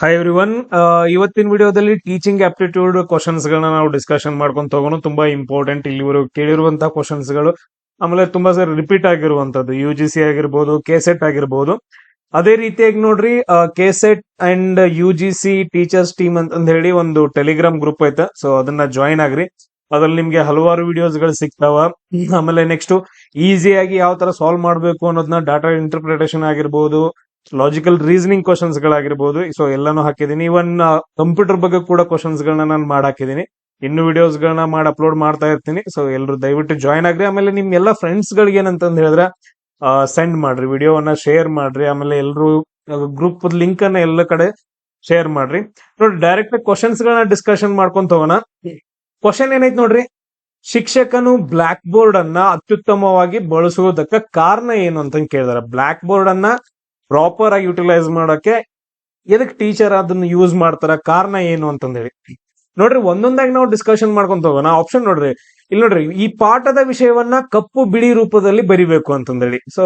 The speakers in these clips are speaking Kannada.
ಹಾಯ್ ಎವ್ರಿ ಒನ್ ಇವತ್ತಿನ ವಿಡಿಯೋದಲ್ಲಿ ಟೀಚಿಂಗ್ ಆಪ್ಟಿಟ್ಯೂಡ್ ಕ್ವಶನ್ಸ್ ಗಳನ್ನ ನಾವು ಡಿಸ್ಕಷನ್ ಮಾಡ್ಕೊಂಡು ತಗೋಣ. ತುಂಬಾ ಇಂಪಾರ್ಟೆಂಟ್ ಇಲ್ಲಿವರೆಗೂ ಕೇಳಿರುವಂತಹ ಕ್ವಶನ್ಸ್ಗಳು ಆಮೇಲೆ ತುಂಬಾ ಸರ್ ರಿಪೀಟ್ ಆಗಿರುವಂತದ್ದು ಯು ಜಿ ಸಿ ಆಗಿರ್ಬೋದು ಕೆಸೆಟ್ ಆಗಿರ್ಬೋದು. ಅದೇ ರೀತಿಯಾಗಿ ನೋಡ್ರಿ KSET and U G C teachers team ಅಂತ ಹೇಳಿ ಒಂದು ಟೆಲಿಗ್ರಾಮ್ ಗ್ರೂಪ್ ಐತೆ. ಸೊ ಅದನ್ನ ಜಾಯಿನ್ ಆಗ್ರಿ. ಅದ್ರಲ್ಲಿ ನಿಮ್ಗೆ ಹಲವಾರು ವಿಡಿಯೋಸ್ಗಳು ಸಿಗ್ತಾವ. ಆಮೇಲೆ ನೆಕ್ಸ್ಟ್ ಈಸಿಯಾಗಿ ಯಾವ ತರ ಸಾಲ್ವ್ ಮಾಡಬೇಕು ಅನ್ನೋದನ್ನ ಡಾಟಾ ಇಂಟರ್ಪ್ರಿಟೇಷನ್ ಆಗಿರ್ಬೋದು ಲಾಜಿಕಲ್ ರೀಸನಿಂಗ್ ಕ್ವಶನ್ಸ್ ಗಳಾಗಿರ್ಬೋದು. ಸೊ ಎಲ್ಲಾನು ಹಾಕಿದೀನಿ ಇವನ್ ಕಂಪ್ಯೂಟರ್ ಬಗ್ಗೆ ಕೂಡ ಕ್ವಶನ್ಸ್ ಗಳನ್ನ ನಾನು ಮಾಡಾಕಿದೀನಿ ಇನ್ನು ವಿಡಿಯೋಸ್ ಗಳನ್ನ ಮಾಡಿ ಅಪ್ಲೋಡ್ ಮಾಡ್ತಾ ಇರ್ತೀನಿ. ಸೊ ಎಲ್ಲರೂ ದಯವಿಟ್ಟು ಜಾಯ್ನ್ ಆಗ್ರಿ. ಆಮೇಲೆ ನಿಮ್ ಎಲ್ಲ ಫ್ರೆಂಡ್ಸ್ ಗಳಿಗೆ ಏನಂತಂದ್ ಹೇಳಿದ್ರೆ ಸೆಂಡ್ ಮಾಡ್ರಿ. ವಿಡಿಯೋವನ್ನ ಶೇರ್ ಮಾಡ್ರಿ. ಆಮೇಲೆ ಎಲ್ಲರೂ ಗ್ರೂಪ್ ಲಿಂಕ್ ಅನ್ನ ಎಲ್ಲ ಕಡೆ ಶೇರ್ ಮಾಡ್ರಿ. ನೋಡಿ ಡೈರೆಕ್ಟ್ ಕ್ವಶನ್ಸ್ ಗಳನ್ನ ಡಿಸ್ಕಷನ್ ಮಾಡ್ಕೊಂತ ಹೋಗೋಣ. ಕ್ವಶನ್ ಏನೈತ್ ನೋಡ್ರಿ? ಶಿಕ್ಷಕನು ಬ್ಲಾಕ್ ಬೋರ್ಡ್ ಅನ್ನ ಅತ್ಯುತ್ತಮವಾಗಿ ಬಳಸುವುದಕ್ಕೆ ಕಾರಣ ಏನು ಅಂತ ಕೇಳಿದಾರೆ. ಬ್ಲಾಕ್ ಬೋರ್ಡ್ ಅನ್ನ ಪ್ರಾಪರ್ ಆಗಿ ಯುಟಿಲೈಸ್ ಮಾಡೋಕೆ ಎದಕ್ ಟೀಚರ್ ಅದನ್ನ ಯೂಸ್ ಮಾಡ್ತಾರ, ಕಾರಣ ಏನು ಅಂತಂದೇಳಿ. ನೋಡ್ರಿ, ಒಂದೊಂದಾಗಿ ನಾವು ಡಿಸ್ಕಷನ್ ಮಾಡ್ಕೊಂತ ಹೋಗೋಣ. ಆಪ್ಷನ್ ನೋಡ್ರಿ, ಇಲ್ಲಿ ನೋಡ್ರಿ, ಈ ಪಾಠದ ವಿಷಯವನ್ನ ಕಪ್ಪು ಬಿಳಿ ರೂಪದಲ್ಲಿ ಬರಿಬೇಕು ಅಂತಂದೇಳಿ. ಸೊ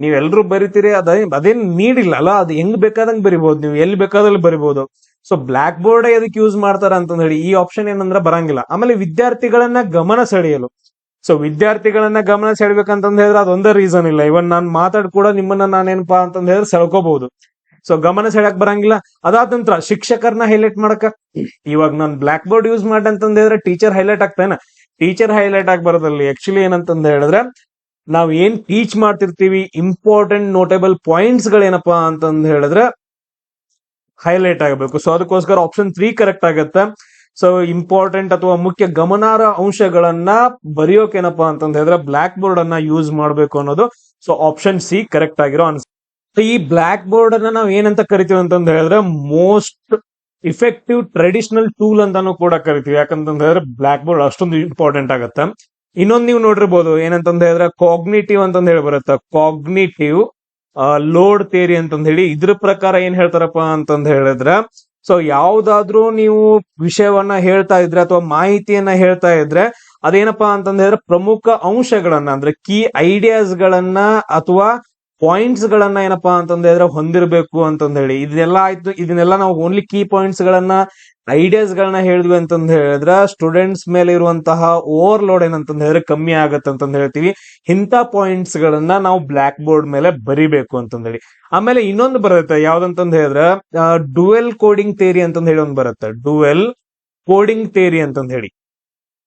ನೀವೆಲ್ರೂ ಬರಿತೀರಿ, ಅದ, ಅದೇನ್ ನೀಡಿಲ್ಲ, ಅಲ್ಲ, ಅದು ಹೆಂಗ್ ಬೇಕಾದಂಗ್ ಬರಿಬಹುದು, ನೀವು ಎಲ್ಲಿ ಬೇಕಾದಲ್ಲಿ ಬರಿಬಹುದು. ಸೊ ಬ್ಲಾಕ್ ಬೋರ್ಡ್ ಎದಕ್ಕೆ ಯೂಸ್ ಮಾಡ್ತಾರ ಅಂತಂದೇಳಿ, ಈ ಆಪ್ಷನ್ ಏನಂದ್ರೆ ಬರಂಗಿಲ್ಲ. ಆಮೇಲೆ ವಿದ್ಯಾರ್ಥಿಗಳನ್ನ ಗಮನ ಸೆಳೆಯಲು. ಸೊ ವಿದ್ಯಾರ್ಥಿಗಳನ್ನ ಗಮನ ಸೆಳ್ಬೇಕಂತಂದ ಹೇಳಿದ್ರೆ ಅದೊಂದೇ ರೀಸನ್ ಇಲ್ಲ. ಇವನ್ ನಾನ್ ಮಾತಾಡ್ ಕೂಡ ನಿಮ್ಮನ್ನ ನಾನೇನಪ್ಪಾ ಅಂತಂದ ಹೇಳಿದ್ರೆ ಸೆಳ್ಕೋಬಹುದು. ಸೊ ಗಮನ ಸೆಳಕ್ ಬರಂಗಿಲ್ಲ. ಅದಾದ ನಂತರ ಶಿಕ್ಷಕರನ್ನ ಹೈಲೈಟ್ ಮಾಡಕ. ಇವಾಗ ನಾನ್ ಬ್ಲಾಕ್ ಬೋರ್ಡ್ ಯೂಸ್ ಮಾಡಿ ಹೇಳಿದ್ರೆ ಟೀಚರ್ ಹೈಲೈಟ್ ಆಗ್ತಾನ. ಟೀಚರ್ ಹೈಲೈಟ್ ಆಗಿ ಬರೋದಲ್ಲಿ ಆಕ್ಚುಲಿ ಏನಂತಂದ ಹೇಳಿದ್ರೆ ನಾವ್ ಏನ್ ಟೀಚ್ ಮಾಡ್ತಿರ್ತೀವಿ ಇಂಪಾರ್ಟೆಂಟ್ ನೋಟೇಬಲ್ ಪಾಯಿಂಟ್ಸ್ ಗಳೇನಪ್ಪಾ ಅಂತಂದ ಹೇಳಿದ್ರೆ ಹೈಲೈಟ್ ಆಗಬೇಕು. ಸೊ ಅದಕ್ಕೋಸ್ಕರ ಆಪ್ಷನ್ ತ್ರೀ ಕರೆಕ್ಟ್ ಆಗತ್ತೆ. ಸೊ ಇಂಪಾರ್ಟೆಂಟ್ ಅಥವಾ ಮುಖ್ಯ ಗಮನಾರ್ಹ ಅಂಶಗಳನ್ನ ಬರೆಯೋಕೆನಪ್ಪ ಅಂತಂದ ಹೇಳಿದ್ರೆ ಬ್ಲಾಕ್ ಬೋರ್ಡ್ ಅನ್ನ ಯೂಸ್ ಮಾಡಬೇಕು ಅನ್ನೋದು. ಸೊ ಆಪ್ಷನ್ ಸಿ ಕರೆಕ್ಟ್ ಆಗಿರೋ ಅನ್ಸ. ಈ ಬ್ಲಾಕ್ ಬೋರ್ಡ್ ಅನ್ನ ನಾವ್ ಏನಂತ ಕರಿತೀವಿ ಅಂತಂದ ಹೇಳಿದ್ರೆ ಮೋಸ್ಟ್ ಇಫೆಕ್ಟಿವ್ ಟ್ರೆಡಿಷನಲ್ ಟೂಲ್ ಅಂತಾನು ಕೂಡ ಕರಿತೀವಿ. ಯಾಕಂತಂದ ಹೇಳಿದ್ರೆ ಬ್ಲಾಕ್ ಬೋರ್ಡ್ ಅಷ್ಟೊಂದು ಇಂಪಾರ್ಟೆಂಟ್ ಆಗುತ್ತೆ. ಇನ್ನೊಂದು ನೀವು ನೋಡಿರ್ಬೋದು ಏನಂತಂದ ಹೇಳಿದ್ರೆ ಕಾಗ್ನಿಟಿವ್ ಅಂತಂದ ಹೇಳಿ ಬರುತ್ತೆ. ಕಾಗ್ನಿಟಿವ್ ಲೋಡ್ ಥಿಯರಿ ಅಂತಂದ ಹೇಳಿ ಇದ್ರ ಪ್ರಕಾರ ಏನ್ ಹೇಳ್ತಾರಪ್ಪ ಅಂತಂದ ಹೇಳಿದ್ರೆ ಸೊ ಯಾವ್ದಾದ್ರೂ ನೀವು ವಿಷಯವನ್ನ ಹೇಳ್ತಾ ಇದ್ರೆ ಅಥವಾ ಮಾಹಿತಿಯನ್ನ ಹೇಳ್ತಾ ಇದ್ರೆ ಅದೇನಪ್ಪಾ ಅಂತಂದ್ರೆ ಪ್ರಮುಖ ಅಂಶಗಳನ್ನ ಅಂದ್ರೆ ಕೀ ಐಡಿಯಾಸ್ ಗಳನ್ನ ಅಥವಾ ಪಾಯಿಂಟ್ಸ್ ಗಳನ್ನ ಏನಪ್ಪಾ ಅಂತಂದ್ರೆ ಹೊಂದಿರಬೇಕು ಅಂತಂದ ಹೇಳಿ. ಇದನ್ನೆಲ್ಲ ಆಯ್ತು, ಇದನ್ನೆಲ್ಲ ನಾವು ಓನ್ಲಿ ಕೀ ಪಾಯಿಂಟ್ಸ್ ಗಳನ್ನ ಐಡಿಯಾಸ್ ಗಳನ್ನ ಹೇಳಿದ್ವಿ ಅಂತಂದ ಹೇಳಿದ್ರೆ ಸ್ಟೂಡೆಂಟ್ಸ್ ಮೇಲೆ ಇರುವಂತಹ ಓವರ್ ಲೋಡ್ ಏನಂತಂದ ಹೇಳಿದ್ರೆ ಕಮ್ಮಿ ಆಗತ್ತೆ ಅಂತಂದ ಹೇಳ್ತೀವಿ. ಇಂಥ ಪಾಯಿಂಟ್ಸ್ ಗಳನ್ನ ನಾವು ಬ್ಲಾಕ್ ಬೋರ್ಡ್ ಮೇಲೆ ಬರಿಬೇಕು ಅಂತಂದ ಹೇಳಿ. ಆಮೇಲೆ ಇನ್ನೊಂದು ಬರುತ್ತೆ, ಯಾವ್ದಂತಂದ ಹೇಳಿದ್ರೆ ಡುವೆಲ್ ಕೋಡಿಂಗ್ ಥೇರಿ ಅಂತಂದ ಹೇಳಿ ಒಂದು ಬರುತ್ತೆ. ಡುವೆಲ್ ಕೋಡಿಂಗ್ ಥೇರಿ ಅಂತಂದ ಹೇಳಿ.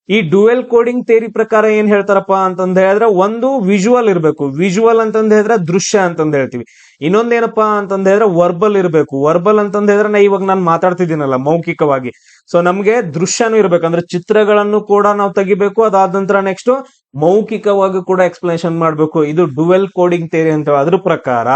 ಈ ಡುವೆಲ್ ಕೋಡಿಂಗ್ ಥೇರಿ ಪ್ರಕಾರ ಏನ್ ಹೇಳ್ತಾರಪ್ಪ ಅಂತಂದ ಹೇಳಿದ್ರೆ ಒಂದು ವಿಜುವಲ್ ಇರಬೇಕು. ವಿಜುವಲ್ ಅಂತಂದ ಹೇಳಿದ್ರೆ ದೃಶ್ಯ ಅಂತಂದ ಹೇಳ್ತೀವಿ. ಇನ್ನೊಂದೇನಪ್ಪಾ ಅಂತಂದ ಹೇಳಿದ್ರೆ ವರ್ಬಲ್ ಇರಬೇಕು. ವರ್ಬಲ್ ಅಂತಂದ ಹೇಳಿದ್ರೆ ನಾ ಇವಾಗ ನಾನು ಮಾತಾಡ್ತಿದ್ದೀನಲ್ಲ ಮೌಖಿಕವಾಗಿ. ಸೊ ನಮ್ಗೆ ದೃಶ್ಯನೂ ಇರಬೇಕು. ಅಂದ್ರೆ ಚಿತ್ರಗಳನ್ನು ಕೂಡ ನಾವು ತೆಗಿಬೇಕು. ಅದಾದ ನಂತರ ನೆಕ್ಸ್ಟ್ ಮೌಖಿಕವಾಗಿ ಕೂಡ ಎಕ್ಸ್ಪ್ಲನೇಷನ್ ಮಾಡಬೇಕು. ಇದು ಡುವೆಲ್ ಕೋಡಿಂಗ್ ಥೇರಿ ಅಂತ ಅದ್ರ ಪ್ರಕಾರ.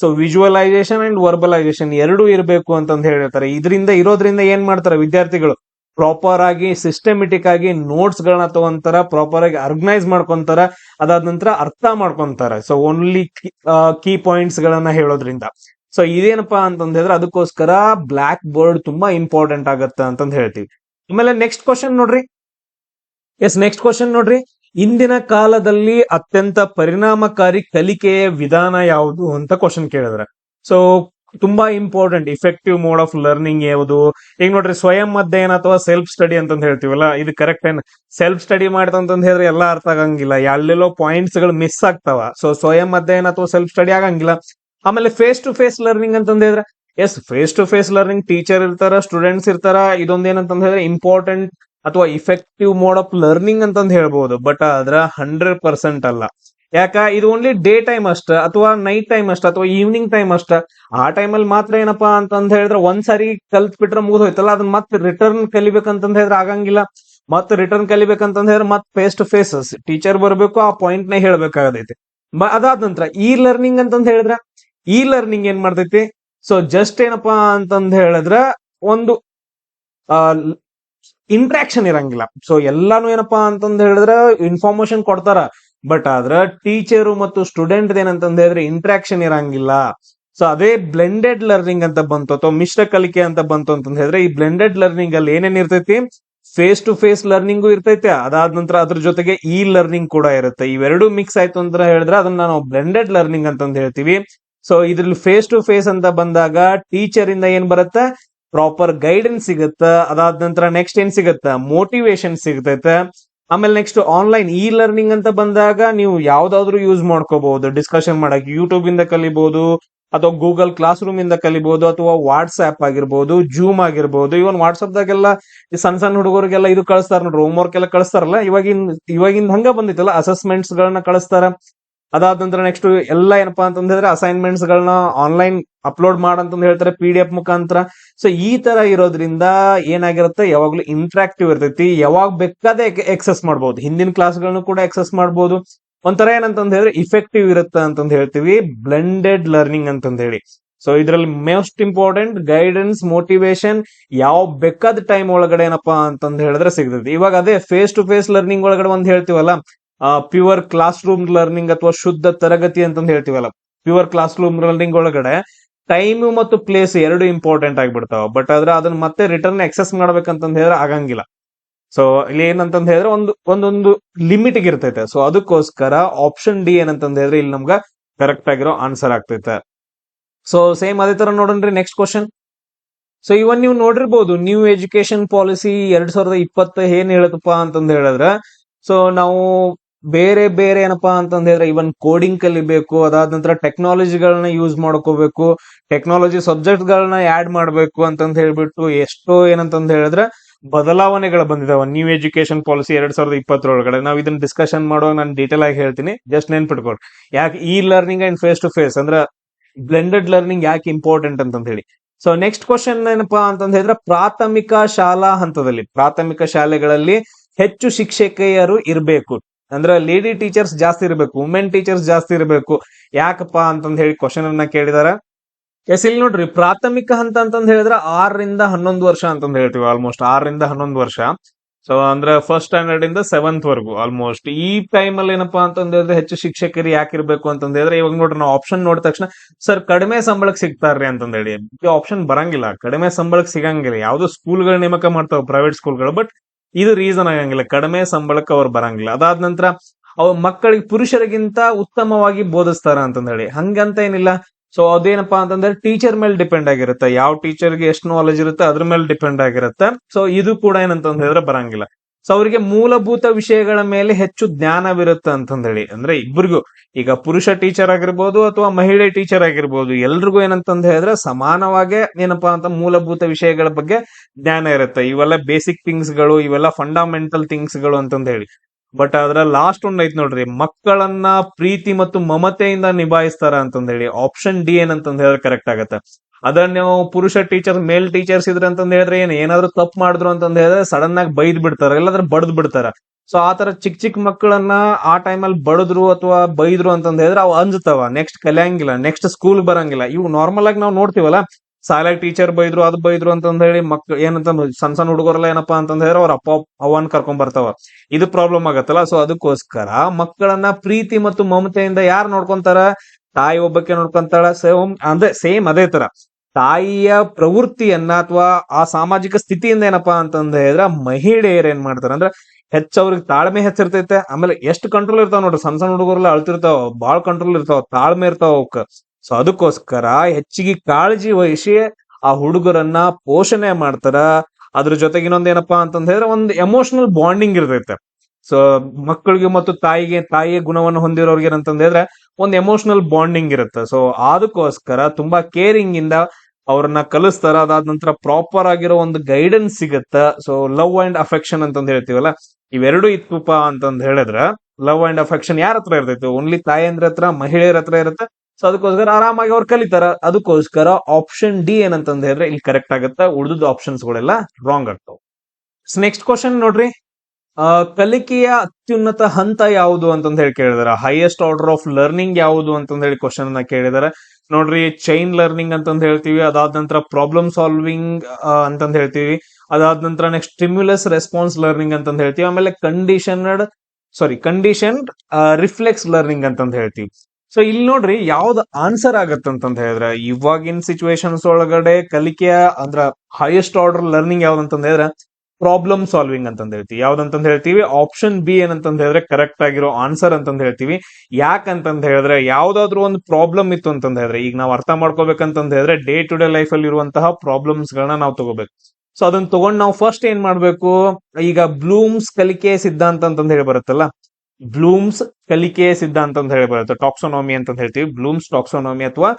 ಸೊ ವಿಜುವಲೈಸೇಷನ್ ಅಂಡ್ ವರ್ಬಲೈಸೇಷನ್ ಎರಡೂ ಇರಬೇಕು ಅಂತಂದ ಹೇಳಿರ್ತಾರೆ ಇದರಿಂದ ಇರೋದ್ರಿಂದ ಏನ್ ಮಾಡ್ತಾರೆ ವಿದ್ಯಾರ್ಥಿಗಳು? ಪ್ರಾಪರ್ ಆಗಿ ಸಿಸ್ಟಮೆಟಿಕ್ ಆಗಿ ನೋಟ್ಸ್ ಗಳನ್ನ ತಗೊಂತಾರ ಪ್ರಾಪರ್ ಆಗಿ ಆರ್ಗನೈಸ್ ಮಾಡ್ಕೊಂತಾರ, ಅದಾದ ನಂತರ ಅರ್ಥ ಮಾಡ್ಕೊಂತಾರ. ಸೊ ಓನ್ಲಿ ಕೀ ಪಾಯಿಂಟ್ಸ್ ಗಳನ್ನ ಹೇಳೋದ್ರಿಂದ. ಸೊ ಇದೇನಪ್ಪಾ ಅಂತಂದ ಹೇಳಿದ್ರೆ ಅದಕ್ಕೋಸ್ಕರ ಬ್ಲಾಕ್ ಬೋರ್ಡ್ ತುಂಬಾ ಇಂಪಾರ್ಟೆಂಟ್ ಆಗತ್ತ ಅಂತಂದ್ ಹೇಳ್ತೀವಿ. ಆಮೇಲೆ ನೆಕ್ಸ್ಟ್ ಕ್ವಶನ್ ನೋಡ್ರಿ. ಎಸ್ ನೆಕ್ಸ್ಟ್ ಕ್ವಶನ್ ನೋಡ್ರಿ. ಇಂದಿನ ಕಾಲದಲ್ಲಿ ಅತ್ಯಂತ ಪರಿಣಾಮಕಾರಿ ಕಲಿಕೆಯ ವಿಧಾನ ಯಾವುದು ಅಂತ ಕ್ವಶನ್ ಕೇಳಿದ್ರೆ. ಸೊ ತುಂಬಾ important effective mode of learning ಯಾವುದು? ಈಗ ನೋಡ್ರಿ, ಸ್ವಯಂ ಅಧ್ಯಯನ ಅಥವಾ ಸೆಲ್ಫ್ ಸ್ಟಡಿ ಅಂತಂದ್ ಹೇಳ್ತೀವಲ್ಲ, ಇದು ಕರೆಕ್ಟ್ ಏನ್? ಸೆಲ್ಫ್ ಸ್ಟಡಿ ಮಾಡ್ತಂತಂದ್ ಹೇಳಿದ್ರೆ ಎಲ್ಲ ಅರ್ಥ ಆಗಂಗಿಲ್ಲ. ಎಲ್ಲೆಲ್ಲೋ ಪಾಯಿಂಟ್ಸ್ಗಳು ಮಿಸ್ ಆಗ್ತಾವ. ಸೊ ಸ್ವಯಂ ಅಧ್ಯಯನ ಅಥವಾ ಸೆಲ್ಫ್ ಸ್ಟಡಿ ಆಗಂಗಿಲ್ಲ. ಆಮೇಲೆ ಫೇಸ್ ಟು ಫೇಸ್ ಲರ್ನಿಂಗ್ ಅಂತಂದ್ ಹೇಳಿದ್ರೆ yes face to face learning teacher ಇರ್ತಾರ ಸ್ಟೂಡೆಂಟ್ಸ್ ಇರ್ತಾರ ಇದೊಂದೇನಂತಂದ್ ಹೇಳಿದ್ರೆ ಇಂಪಾರ್ಟೆಂಟ್ ಅಥವಾ ಇಫೆಕ್ಟಿವ್ ಮೋಡ್ ಆಫ್ ಲರ್ನಿಂಗ್ ಅಂತಂದ್ ಹೇಳ್ಬಹುದು ಬಟ್ ಅದ್ರ ಹಂಡ್ರೆಡ್ ಪರ್ಸೆಂಟ್ ಅಲ್ಲ. ಯಾಕ? ಇದು ಓನ್ಲಿ ಡೇ ಟೈಮ್ ಅಷ್ಟ, ಅಥವಾ ನೈಟ್ ಟೈಮ್ ಅಷ್ಟ, ಅಥವಾ ಈವ್ನಿಂಗ್ ಟೈಮ್ ಅಷ್ಟ. ಆ ಟೈಮಲ್ಲಿ ಮಾತ್ರ ಏನಪ್ಪಾ ಅಂತಂದ್ ಹೇಳಿದ್ರೆ ಒಂದ್ ಸಾರಿ ಕಲ್ತ್ ಬಿಟ್ರೆ ಮುಗಿದ್ ಹೋಯ್ತಲ್ಲ ಅದನ್ನ ಮತ್ತೆ ರಿಟರ್ನ್ ಕಲಿಬೇಕಂತಂದ್ ಹೇಳಿದ್ರೆ ಆಗಂಗಿಲ್ಲ. ಮತ್ತೆ ರಿಟರ್ನ್ ಕಲಿಬೇಕಂತಂದ್ ಹೇಳಿದ್ರೆ ಮತ್ತೆ ಫೇಸ್ ಟು ಫೇಸ್ ಟೀಚರ್ ಬರ್ಬೇಕು, ಆ ಪಾಯಿಂಟ್ನ ಹೇಳ್ಬೇಕಾಗತೈತಿ ಅದಾದ ನಂತರ ಈ ಲರ್ನಿಂಗ್ ಅಂತಂದ್ ಹೇಳಿದ್ರ, ಈ ಲರ್ನಿಂಗ್ ಏನ್ ಮಾಡ್ತೈತಿ? ಸೊ ಜಸ್ಟ್ ಏನಪ್ಪಾ ಅಂತಂದ ಹೇಳಿದ್ರ, ಒಂದು ಇಂಟ್ರಾಕ್ಷನ್ ಇರಂಗಿಲ್ಲ. ಸೊ ಎಲ್ಲಾನು ಏನಪ್ಪಾ ಅಂತಂದ ಹೇಳಿದ್ರ ಇನ್ಫಾರ್ಮೇಶನ್ ಕೊಡ್ತಾರ. ಬಟ್ ಆದ್ರ ಟೀಚರು ಮತ್ತು ಸ್ಟೂಡೆಂಟ್ ಏನಂತಂದ್ರೆ ಹೇಳಿದ್ರೆ ಇಂಟ್ರಾಕ್ಷನ್ ಇರಂಗಿಲ್ಲ. ಸೊ ಅದೇ ಬ್ಲೆಂಡೆಡ್ ಲರ್ನಿಂಗ್ ಅಂತ ಬಂತು ಅಥವಾ ಮಿಶ್ರ ಕಲಿಕೆ ಅಂತ ಬಂತು ಅಂತಂದ ಹೇಳಿದ್ರೆ ಈ ಬ್ಲೆಂಡೆಡ್ ಲರ್ನಿಂಗ್ ಅಲ್ಲಿ ಏನೇನ್ ಇರ್ತೈತಿ? ಫೇಸ್ ಟು ಫೇಸ್ ಲರ್ನಿಂಗು ಇರ್ತೈತೆ. ಅದಾದ ನಂತರ ಅದ್ರ ಜೊತೆಗೆ ಇ ಲರ್ನಿಂಗ್ ಕೂಡ ಇರುತ್ತೆ. ಇವೆರಡು ಮಿಕ್ಸ್ ಆಯ್ತು ಅಂತ ಹೇಳಿದ್ರೆ ಅದನ್ನ ನಾವು ಬ್ಲೆಂಡೆಡ್ ಲರ್ನಿಂಗ್ ಅಂತ ಹೇಳ್ತೀವಿ. ಸೊ ಇದ್ರಲ್ಲಿ ಫೇಸ್ ಟು ಫೇಸ್ ಅಂತ ಬಂದಾಗ ಟೀಚರ್ ಇಂದ ಏನ್ ಬರುತ್ತೆ? ಪ್ರಾಪರ್ ಗೈಡೆನ್ಸ್ ಸಿಗುತ್ತೆ. ಅದಾದ ನಂತರ ನೆಕ್ಸ್ಟ್ ಏನ್ ಸಿಗುತ್ತೆ? ಮೋಟಿವೇಶನ್ ಸಿಗ್ತೈತೆ. ಆಮೇಲೆ ನೆಕ್ಸ್ಟ್ ಆನ್ಲೈನ್ ಇ ಲರ್ನಿಂಗ್ ಅಂತ ಬಂದಾಗ ನೀವು ಯಾವ್ದಾದ್ರು ಯೂಸ್ ಮಾಡ್ಕೋಬಹುದು. ಡಿಸ್ಕಷನ್ ಮಾಡಕ್ ಯೂಟ್ಯೂಬ್ ಇಂದ ಕಲಿಬಹುದು ಅಥವಾ ಗೂಗಲ್ ಕ್ಲಾಸ್ ರೂಮ್ ಇಂದ ಕಲಿಬಹುದು ಅಥವಾ ವಾಟ್ಸ್ಆಪ್ ಆಗಿರ್ಬೋದು ಜೂಮ್ ಆಗಿರ್ಬೋದು. ಇವನ್ ವಾಟ್ಸ್ಆಪ್ ದಾಗೆಲ್ಲ ಸಣ್ಣ ಸಣ್ಣ ಹುಡುಗರಿಗೆಲ್ಲ ಇದು ಕಳಿಸ್ತಾರ ನೋಡ್ರಿ ಹೋಮ್ ವರ್ಕ್ ಎಲ್ಲ ಕಳಿಸ್ತಾರಲ್ಲ, ಇವಾಗಿನ್ ಇವಾಗಿಂದ ಹಂಗ ಬಂದಿತ್ತಲ್ಲ ಅಸೆಸ್ಮೆಂಟ್ಸ್ ಗಳನ್ನ ಕಳಿಸ್ತಾರ. ಅದಾದ ನಂತರ ನೆಕ್ಸ್ಟ್ ಎಲ್ಲ ಏನಪ್ಪಾ ಅಂತಂದ್ರೆ ಅಸೈನ್ಮೆಂಟ್ಸ್ ಗಳನ್ನ ಆನ್ಲೈನ್ ಅಪ್ಲೋಡ್ ಮಾಡಂತಂದು ಹೇಳ್ತಾರೆ ಪಿ ಡಿ ಎಫ್ ಮುಖಾಂತರ. ಸೊ ಈ ತರ ಇರೋದ್ರಿಂದ ಏನಾಗಿರುತ್ತೆ? ಯಾವಾಗ್ಲೂ ಇಂಟ್ರಾಕ್ಟಿವ್ ಇರ್ತೈತಿ. ಯಾವಾಗ ಬೇಕಾದ್ರೆ ಎಕ್ಸೆಸ್ ಮಾಡಬಹುದು ಹಿಂದಿನ ಕ್ಲಾಸ್ಗಳನ್ನು ಕೂಡ ಎಕ್ಸೆಸ್ ಮಾಡಬಹುದು ಒಂಥರ ಏನಂತಂದ್ ಹೇಳಿದ್ರೆ ಇಫೆಕ್ಟಿವ್ ಇರುತ್ತೆ ಅಂತಂದ್ ಹೇಳ್ತೀವಿ. ಬ್ಲೆಂಡೆಡ್ ಲರ್ನಿಂಗ್ ಅಂತಂದ ಹೇಳಿ. ಸೊ ಇದ್ರಲ್ಲಿ ಮೋಸ್ಟ್ ಇಂಪಾರ್ಟೆಂಟ್ ಗೈಡೆನ್ಸ್ ಮೋಟಿವೇಶನ್ ಯಾವ ಬೇಕಾದ ಟೈಮ್ ಒಳಗಡೆ ಏನಪ್ಪಾ ಅಂತಂದ್ ಹೇಳಿದ್ರೆ ಸಿಗ್ತೈತಿ. ಇವಾಗ ಅದೇ ಫೇಸ್ ಟು ಫೇಸ್ ಲರ್ನಿಂಗ್ ಒಳಗಡೆ ಒಂದ್ ಹೇಳ್ತೀವಲ್ಲ ಪ್ಯೂರ್ ಕ್ಲಾಸ್ ರೂಮ್ ಲರ್ನಿಂಗ್ ಅಥವಾ ಶುದ್ಧ ತರಗತಿ ಅಂತಂದು ಹೇಳ್ತೀವಲ್ಲ. ಪ್ಯೂರ್ ಕ್ಲಾಸ್ ರೂಮ್ ಲರ್ನಿಂಗ್ ಒಳಗಡೆ ಟೈಮ್ ಮತ್ತು ಪ್ಲೇಸ್ ಎರಡು ಇಂಪಾರ್ಟೆಂಟ್ ಆಗಿಬಿಡ್ತಾವ. ಬಟ್ ಆದ್ರೆ ಅದನ್ನ ಮತ್ತೆ ರಿಟರ್ನ್ ಎಕ್ಸೆಸ್ ಮಾಡ್ಬೇಕಂತಂದ್ ಹೇಳಿದ್ರೆ ಆಗಂಗಿಲ್ಲ. ಸೊ ಇಲ್ಲಿ ಏನಂತಂದ್ ಹೇಳಿದ್ರೆ ಒಂದು, ಒಂದೊಂದು ಲಿಮಿಟ್ ಇರ್ತೈತೆ. ಸೊ ಅದಕ್ಕೋಸ್ಕರ ಆಪ್ಷನ್ ಡಿ ಏನಂತಂದ್ ಹೇಳಿದ್ರೆ ಇಲ್ಲಿ ನಮ್ಗೆ ಕರೆಕ್ಟ್ ಆಗಿರೋ ಆನ್ಸರ್ ಆಗ್ತೈತೆ. ಸೊ ಸೇಮ್ ಅದೇ ತರ ನೋಡೋಣ್ರಿ ನೆಕ್ಸ್ಟ್ ಕ್ವಶನ್ ಸೊ ಇವನ್ ನೀವು ನೋಡಿರ್ಬೋದು ನ್ಯೂ ಎಜುಕೇಶನ್ ಪಾಲಿಸಿ ಎರಡ್ ಸಾವಿರದ ಇಪ್ಪತ್ತು ಏನ್ ಹೇಳುತ್ತಪ್ಪ ಅಂತಂದ್ ಹೇಳಿದ್ರೆ ಸೊ ನಾವು ಬೇರೆ ಬೇರೆ ಏನಪ್ಪಾ ಅಂತಂದ್ರೆ ಇವನ್ ಕೋಡಿಂಗ್ ಕಲಿಬೇಕು ಅದಾದ ನಂತರ ಟೆಕ್ನಾಲಜಿಗಳನ್ನ ಯೂಸ್ ಮಾಡ್ಕೋಬೇಕು ಟೆಕ್ನಾಲಜಿ ಸಬ್ಜೆಕ್ಟ್ ಗಳನ್ನ ಆಡ್ ಮಾಡ್ಬೇಕು ಅಂತಂದ್ ಹೇಳ್ಬಿಟ್ಟು ಎಷ್ಟೋ ಏನಂತಂದ್ ಹೇಳಿದ್ರೆ ಬದಲಾವಣೆಗಳು ಬಂದಿದಾವ. ನ್ಯೂ ಎಜುಕೇಶನ್ ಪಾಲಿಸಿ ಎರಡ್ ಸಾವಿರದ ಇಪ್ಪತ್ತರೊಳಗಡೆ ನಾವು ಇದನ್ನ ಡಿಸ್ಕಷನ್ ಮಾಡುವಾಗ ನಾನು ಡೀಟೇಲ್ ಆಗಿ ಹೇಳ್ತೀನಿ. ಜಸ್ಟ್ ನೆನ್ಪಿಟ್ಕೊಳ್. ಯಾಕೆ ಈ learning and face to face ಅಂದ್ರೆ ಬ್ಲೆಂಡೆಡ್ ಲರ್ನಿಂಗ್ ಯಾಕೆ ಇಂಪಾರ್ಟೆಂಟ್ ಅಂತಂದ ಹೇಳಿ. ಸೊ ನೆಕ್ಸ್ಟ್ ಕ್ವಶನ್ ಏನಪ್ಪಾ ಅಂತಂದ ಹೇಳಿದ್ರೆ ಪ್ರಾಥಮಿಕ ಶಾಲಾ ಹಂತದಲ್ಲಿ. ಪ್ರಾಥಮಿಕ ಶಾಲೆಗಳಲ್ಲಿ ಹೆಚ್ಚು ಶಿಕ್ಷಕಿಯರು ಇರಬೇಕು. ಅಂದ್ರೆ ಲೇಡಿ ಟೀಚರ್ಸ್ ಜಾಸ್ತಿ ಇರಬೇಕು ವುಮೆನ್ ಟೀಚರ್ಸ್ ಜಾಸ್ತಿ ಇರಬೇಕು. ಯಾಕಪ್ಪ ಅಂತಂದ ಹೇಳಿ ಕ್ವಶನ್ ಅನ್ನ ಕೇಳಿದಾರ? ಎಸ್, ಇಲ್ಲಿ ನೋಡ್ರಿ, ಪ್ರಾಥಮಿಕ ಹಂತ ಅಂತಂದ ಹೇಳಿದ್ರೆ ಆರರಿಂದ ಹನ್ನೊಂದು ವರ್ಷ ಅಂತಂದ್ ಹೇಳ್ತೀವಿ ಆಲ್ಮೋಸ್ಟ್ ಆರರಿಂದ ಹನ್ನೊಂದು ವರ್ಷ. ಸೊ ಅಂದ್ರೆ ಫಸ್ಟ್ ಸ್ಟ್ಯಾಂಡರ್ಡ್ ಇಂದ ಸೆವೆಂತ್ ವರ್ಗು ಆಲ್ಮೋಸ್ಟ್ ಈ ಟೈಮ್ ಅಲ್ಲಿ ಏನಪ್ಪಾ ಅಂತಂದ್ರೆ ಹೇಳಿದ್ರೆ ಹೆಚ್ಚು ಶಿಕ್ಷಕರು ಯಾಕಿರ್ಬೇಕು ಅಂತಂದ್ ಹೇಳಿದ್ರೆ, ಇವಾಗ ನೋಡ್ರಿ ನಾವು ಆಪ್ಷನ್ ನೋಡಿದ ತಕ್ಷಣ ಸರ್ ಕಡಿಮೆ ಸಂಬಳಕ್ಕೆ ಸಿಗ್ತಾರ್ರಿ ಅಂತಂದ್ ಹೇಳಿ. ಆಪ್ಷನ್ ಬರಂಗಿಲ್ಲ, ಕಡಿಮೆ ಸಂಬಳಕ್ಕೆ ಸಿಗಂಗಿಲ್ಲ. ಯಾವ್ದೋ ಸ್ಕೂಲ್ಗಳ ನೇಮಕ ಮಾಡ್ತಾವ ಪ್ರೈವೇಟ್ ಸ್ಕೂಲ್ಗಳು ಬಟ್ ಇದು ರೀಸನ್ ಆಗಂಗಿಲ್ಲ. ಕಡಿಮೆ ಸಂಬಳಕ್ಕೆ ಅವ್ರು ಬರಂಗಿಲ್ಲ. ಅದಾದ ನಂತರ ಅವ್ರ ಮಕ್ಕಳಿಗೆ ಪುರುಷರಿಗಿಂತ ಉತ್ತಮವಾಗಿ ಬೋಧಿಸ್ತಾರ ಅಂತಂದ ಹೇಳಿ ಹಂಗಂತ ಏನಿಲ್ಲ. ಸೊ ಅದೇನಪ್ಪಾ ಅಂತಂದ್ರೆ ಟೀಚರ್ ಮೇಲೆ ಡಿಪೆಂಡ್ ಆಗಿರುತ್ತೆ. ಯಾವ ಟೀಚರ್ಗೆ ಎಷ್ಟು ನಾಲೆಜ್ ಇರುತ್ತೆ ಅದ್ರ ಮೇಲೆ ಡಿಪೆಂಡ್ ಆಗಿರುತ್ತೆ. ಸೊ ಇದು ಕೂಡ ಏನಂತಂದ್ರೆ ಹೇಳಿದ್ರೆ ಬರಂಗಿಲ್ಲ. ಸೊ ಅವರಿಗೆ ಮೂಲಭೂತ ವಿಷಯಗಳ ಮೇಲೆ ಹೆಚ್ಚು ಜ್ಞಾನವಿರುತ್ತೆ ಅಂತಂದ್ ಹೇಳಿ ಅಂದ್ರೆ ಇಬ್ಬರಿಗೂ ಈಗ ಪುರುಷ ಟೀಚರ್ ಆಗಿರ್ಬೋದು ಅಥವಾ ಮಹಿಳೆ ಟೀಚರ್ ಆಗಿರ್ಬೋದು, ಎಲ್ರಿಗೂ ಏನಂತಂದ ಹೇಳಿದ್ರೆ ಸಮಾನವಾಗಿ ಏನಪ್ಪಾ ಅಂತ ಮೂಲಭೂತ ವಿಷಯಗಳ ಬಗ್ಗೆ ಜ್ಞಾನ ಇರುತ್ತೆ. ಇವೆಲ್ಲ ಬೇಸಿಕ್ ಥಿಂಗ್ಸ್ಗಳು, ಇವೆಲ್ಲ ಫಂಡಮೆಂಟಲ್ ಥಿಂಗ್ಸ್ಗಳು ಅಂತಂದ ಹೇಳಿ. ಬಟ್ ಅದ್ರ ಲಾಸ್ಟ್ ಒಂದ್ ಐತ್ ನೋಡ್ರಿ, ಮಕ್ಕಳನ್ನ ಪ್ರೀತಿ ಮತ್ತು ಮಮತೆಯಿಂದ ನಿಭಾಯಿಸ್ತಾರ ಅಂತಂದ ಹೇಳಿ ಆಪ್ಷನ್ ಡಿ ಏನಂತಂದ್ ಹೇಳಿದ್ರೆ ಕರೆಕ್ಟ್ ಆಗತ್ತೆ. ಅದ್ರ ನೀವು ಪುರುಷ ಟೀಚರ್ ಮೇಲ್ ಟೀಚರ್ಸ್ ಇದ್ರ ಅಂತ ಹೇಳಿದ್ರೆ ಏನ್, ಏನಾದ್ರು ತಪ್ಪು ಮಾಡಿದ್ರು ಅಂತಂದ್ ಹೇಳಿದ್ರೆ ಸಡನ್ ಆಗಿ ಬೈದ್ ಬಿಡ್ತಾರ, ಇಲ್ಲಾಂದ್ರೆ ಬಡದ್ ಬಿಡ್ತಾರ. ಸೊ ಆತರ ತರ ಚಿಕ್ಕ ಚಿಕ್ಕ ಮಕ್ಕಳನ್ನ ಆ ಟೈಮಲ್ಲಿ ಬಡದ್ರು ಅಥವಾ ಬೈದ್ರು ಅಂತಂದ್ ಹೇಳಿದ್ರೆ ಅವು ಅಂಜತಾವ ನೆಕ್ಸ್ಟ್ ಕಲಿಯಂಗಿಲ್ಲ ನೆಕ್ಸ್ಟ್ ಸ್ಕೂಲ್ ಬರಂಗಿಲ್ಲ. ಇವು ನಾರ್ಮಲ್ ಆಗಿ ನಾವು ನೋಡ್ತೀವಲ್ಲ ಶಾಲೆ ಟೀಚರ್ ಬೈದ್ರು, ಅದ್ ಬೈದ್ರು ಅಂತಂದ ಹೇಳಿ ಮಕ್ಳು ಏನಂತ ಸಣ್ಣ ಸಣ್ಣ ಹುಡುಗರೆಲ್ಲ ಏನಪ್ಪಾ ಅಂತಂದ ಹೇಳಿ ಅವ್ರ ಅಪ್ಪ ಅವನ್ ಕರ್ಕೊಂಡ್ ಬರ್ತಾವ ಇದು ಪ್ರಾಬ್ಲಮ್ ಆಗತ್ತಲ್ಲ ಸೊ ಅದಕ್ಕೋಸ್ಕರ ಮಕ್ಕಳನ್ನ ಪ್ರೀತಿ ಮತ್ತು ಮಮತೆಯಿಂದ ಯಾರು ನೋಡ್ಕೊಂತಾರ? ತಾಯಿ ಒಬ್ಬಕ್ಕೆ ನೋಡ್ಕೊಂತಾಳ ಸೇಮ್ ಅಂದ್ರೆ ಸೇಮ್ ಅದೇ ತರ. ತಾಯಿಯ ಪ್ರವೃತ್ತಿಯನ್ನ ಅಥವಾ ಆ ಸಾಮಾಜಿಕ ಸ್ಥಿತಿಯಿಂದ ಏನಪ್ಪಾ ಅಂತಂದ ಹೇಳಿದ್ರೆ ಮಹಿಳೆಯರು ಏನ್ ಮಾಡ್ತಾರ ಅಂದ್ರ ಹೆಚ್ಚ ಅವ್ರಿಗೆ ತಾಳ್ಮೆ ಹೆಚ್ಚಿರ್ತೈತೆ ಆಮೇಲೆ ಎಷ್ಟು ಕಂಟ್ರೋಲ್ ಇರ್ತಾವ ನೋಡ್ರಿ ಸಣ್ಣ ಸಣ್ಣ ಹುಡುಗರೆಲ್ಲ ಅಳ್ತಿರ್ತಾವ, ಬಾಳ್ ಕಂಟ್ರೋಲ್ ಇರ್ತಾವ, ತಾಳ್ಮೆ ಇರ್ತಾವ ಸೊ ಅದಕ್ಕೋಸ್ಕರ ಹೆಚ್ಚಿಗೆ ಕಾಳಜಿ ವಹಿಸಿ ಆ ಹುಡುಗರನ್ನ ಪೋಷಣೆ ಮಾಡ್ತಾರ. ಅದ್ರ ಜೊತೆಗೆ ಇನ್ನೊಂದ್ ಏನಪ್ಪಾ ಅಂತಂದ ಹೇಳಿದ್ರೆ ಒಂದು ಎಮೋಷನಲ್ ಬಾಂಡಿಂಗ್ ಇರ್ತೈತೆ. ಸೊ ಮಕ್ಕಳಿಗೆ ಮತ್ತು ತಾಯಿಗೆ, ತಾಯಿಯ ಗುಣವನ್ನು ಹೊಂದಿರೋರ್ಗೆ ಏನಂತಂದ ಹೇಳಿದ್ರೆ ಒಂದು ಎಮೋಷನಲ್ ಬಾಂಡಿಂಗ್ ಇರುತ್ತೆ. ಸೊ ಅದಕ್ಕೋಸ್ಕರ ತುಂಬಾ ಕೇರಿಂಗ್ ಇಂದ ಅವ್ರನ್ನ ಕಲಿಸ್ತಾರ. ಅದಾದ ನಂತರ ಪ್ರಾಪರ್ ಆಗಿರೋ ಒಂದು ಗೈಡೆನ್ಸ್ ಸಿಗುತ್ತ. ಸೊ ಲವ್ ಅಂಡ್ ಅಫೆಕ್ಷನ್ ಅಂತಂದ್ ಹೇಳ್ತೀವಲ್ಲ, ಇವೆರಡು ಇತ್ತುಪ್ಪ ಅಂತಂದ್ ಹೇಳಿದ್ರ ಲವ್ ಅಂಡ್ ಅಫೆಕ್ಷನ್ ಯಾರ ಹತ್ರ ಇರ್ತೈತೆ? ಓನ್ಲಿ ತಾಯಂದ್ರ ಹತ್ರ, ಮಹಿಳೆಯರ ಹತ್ರ ಇರುತ್ತೆ? ಸೊ ಅದಕ್ಕೋಸ್ಕರ ಆರಾಮಾಗಿ ಅವ್ರು ಕಲಿತಾರ. ಅದಕ್ಕೋಸ್ಕರ ಆಪ್ಷನ್ ಡಿ ಏನಂತಂದ ಹೇಳಿದ್ರೆ ಇಲ್ಲಿ ಕರೆಕ್ಟ್ ಆಗುತ್ತೆ. ಉಳಿದ ಆಪ್ಷನ್ಸ್ ಗಳೆಲ್ಲ ರಾಂಗ್ ಆಗ್ತಾವ. ನೆಕ್ಸ್ಟ್ ಕ್ವಶನ್ ನೋಡ್ರಿ. ಕಲಿಕೆಯ ಅತ್ಯುನ್ನತ ಹಂತ ಯಾವುದು ಅಂತಂದ ಹೇಳಿ ಕೇಳಿದಾರೆ. ಹೈಯೆಸ್ಟ್ ಆರ್ಡರ್ ಆಫ್ ಲರ್ನಿಂಗ್ ಯಾವುದು ಅಂತಂದ ಹೇಳಿ ಕ್ವಶನ್ ಅನ್ನ ಕೇಳಿದಾರೆ. ನೋಡ್ರಿ ಚೈನ್ ಲರ್ನಿಂಗ್ ಅಂತಂದ ಹೇಳ್ತೀವಿ. ಅದಾದ ನಂತರ ಪ್ರಾಬ್ಲಮ್ ಸಾಲ್ವಿಂಗ್ ಅಂತಂದ ಹೇಳ್ತೀವಿ. ಅದಾದ ನಂತರ ನೆಕ್ಸ್ಟ್ ಸ್ಟಿಮ್ಯುಲಸ್ ರೆಸ್ಪಾನ್ಸ್ ಲರ್ನಿಂಗ್ ಅಂತಂದ ಹೇಳ್ತೀವಿ. ಆಮೇಲೆ conditioned sorry condition reflex learning ಅಂತಂದ ಹೇಳ್ತೀವಿ. ಸೊ ಇಲ್ಲಿ ನೋಡ್ರಿ ಯಾವ್ದು ಆನ್ಸರ್ ಆಗತ್ತಂತಂತ ಹೇಳಿದ್ರೆ, ಇವಾಗಿನ ಸಿಚುವೇಶನ್ಸ್ ಒಳಗಡೆ ಕಲಿಕೆಯ ಅಂದ್ರ ಹೈಯೆಸ್ಟ್ ಆರ್ಡರ್ ಲರ್ನಿಂಗ್ ಯಾವ್ದು ಅಂತಂದ ಹೇಳಿದ್ರೆ ಪ್ರಾಬ್ಲಮ್ ಸಾಲ್ವಿಂಗ್ ಅಂತಂದ ಹೇಳ್ತೀವಿ. ಯಾವ್ದಂತಂದ ಹೇಳ್ತೀವಿ? ಆಪ್ಷನ್ ಬಿ ಏನಂತಂದ ಹೇಳಿದ್ರೆ ಕರೆಕ್ಟ್ ಆಗಿರೋ ಆನ್ಸರ್ ಅಂತಂದ ಹೇಳ್ತೀವಿ. ಯಾಕಂತಂದ ಹೇಳಿದ್ರೆ, ಯಾವ್ದಾದ್ರು ಒಂದು ಪ್ರಾಬ್ಲಮ್ ಇತ್ತು ಅಂತಂದ ಹೇಳಿದ್ರೆ, ಈಗ ನಾವು ಅರ್ಥ ಮಾಡ್ಕೋಬೇಕಂತಂದ ಹೇಳಿದ್ರೆ ಡೇ ಟು ಡೇ ಲೈಫ್ ಅಲ್ಲಿ ಇರುವಂತಹ ಪ್ರಾಬ್ಲಮ್ಸ್ ಗಳನ್ನ ನಾವು ತಗೋಬೇಕು. ಸೊ ಅದನ್ನ ತಗೊಂಡ್ ನಾವು ಫಸ್ಟ್ ಏನ್ ಮಾಡ್ಬೇಕು? ಈಗ ಬ್ಲೂಮ್ಸ್ ಕಲಿಕೆ ಸಿದ್ಧಾಂತ ಅಂತಂದ ಹೇಳಿ ಬರುತ್ತಲ್ಲ ಬ್ಲೂಮ್ಸ್ ಕಲಿಕೆ ಸಿದ್ಧಾಂತ ಅಂತ ಹೇಳಿ ಬರುತ್ತೆ, ಟಾಕ್ಸೋನಾಮಿ ಅಂತ ಹೇಳ್ತೀವಿ. ಬ್ಲೂಮ್ಸ್ ಟಾಕ್ಸೋನಾಮಿ ಅಥವಾ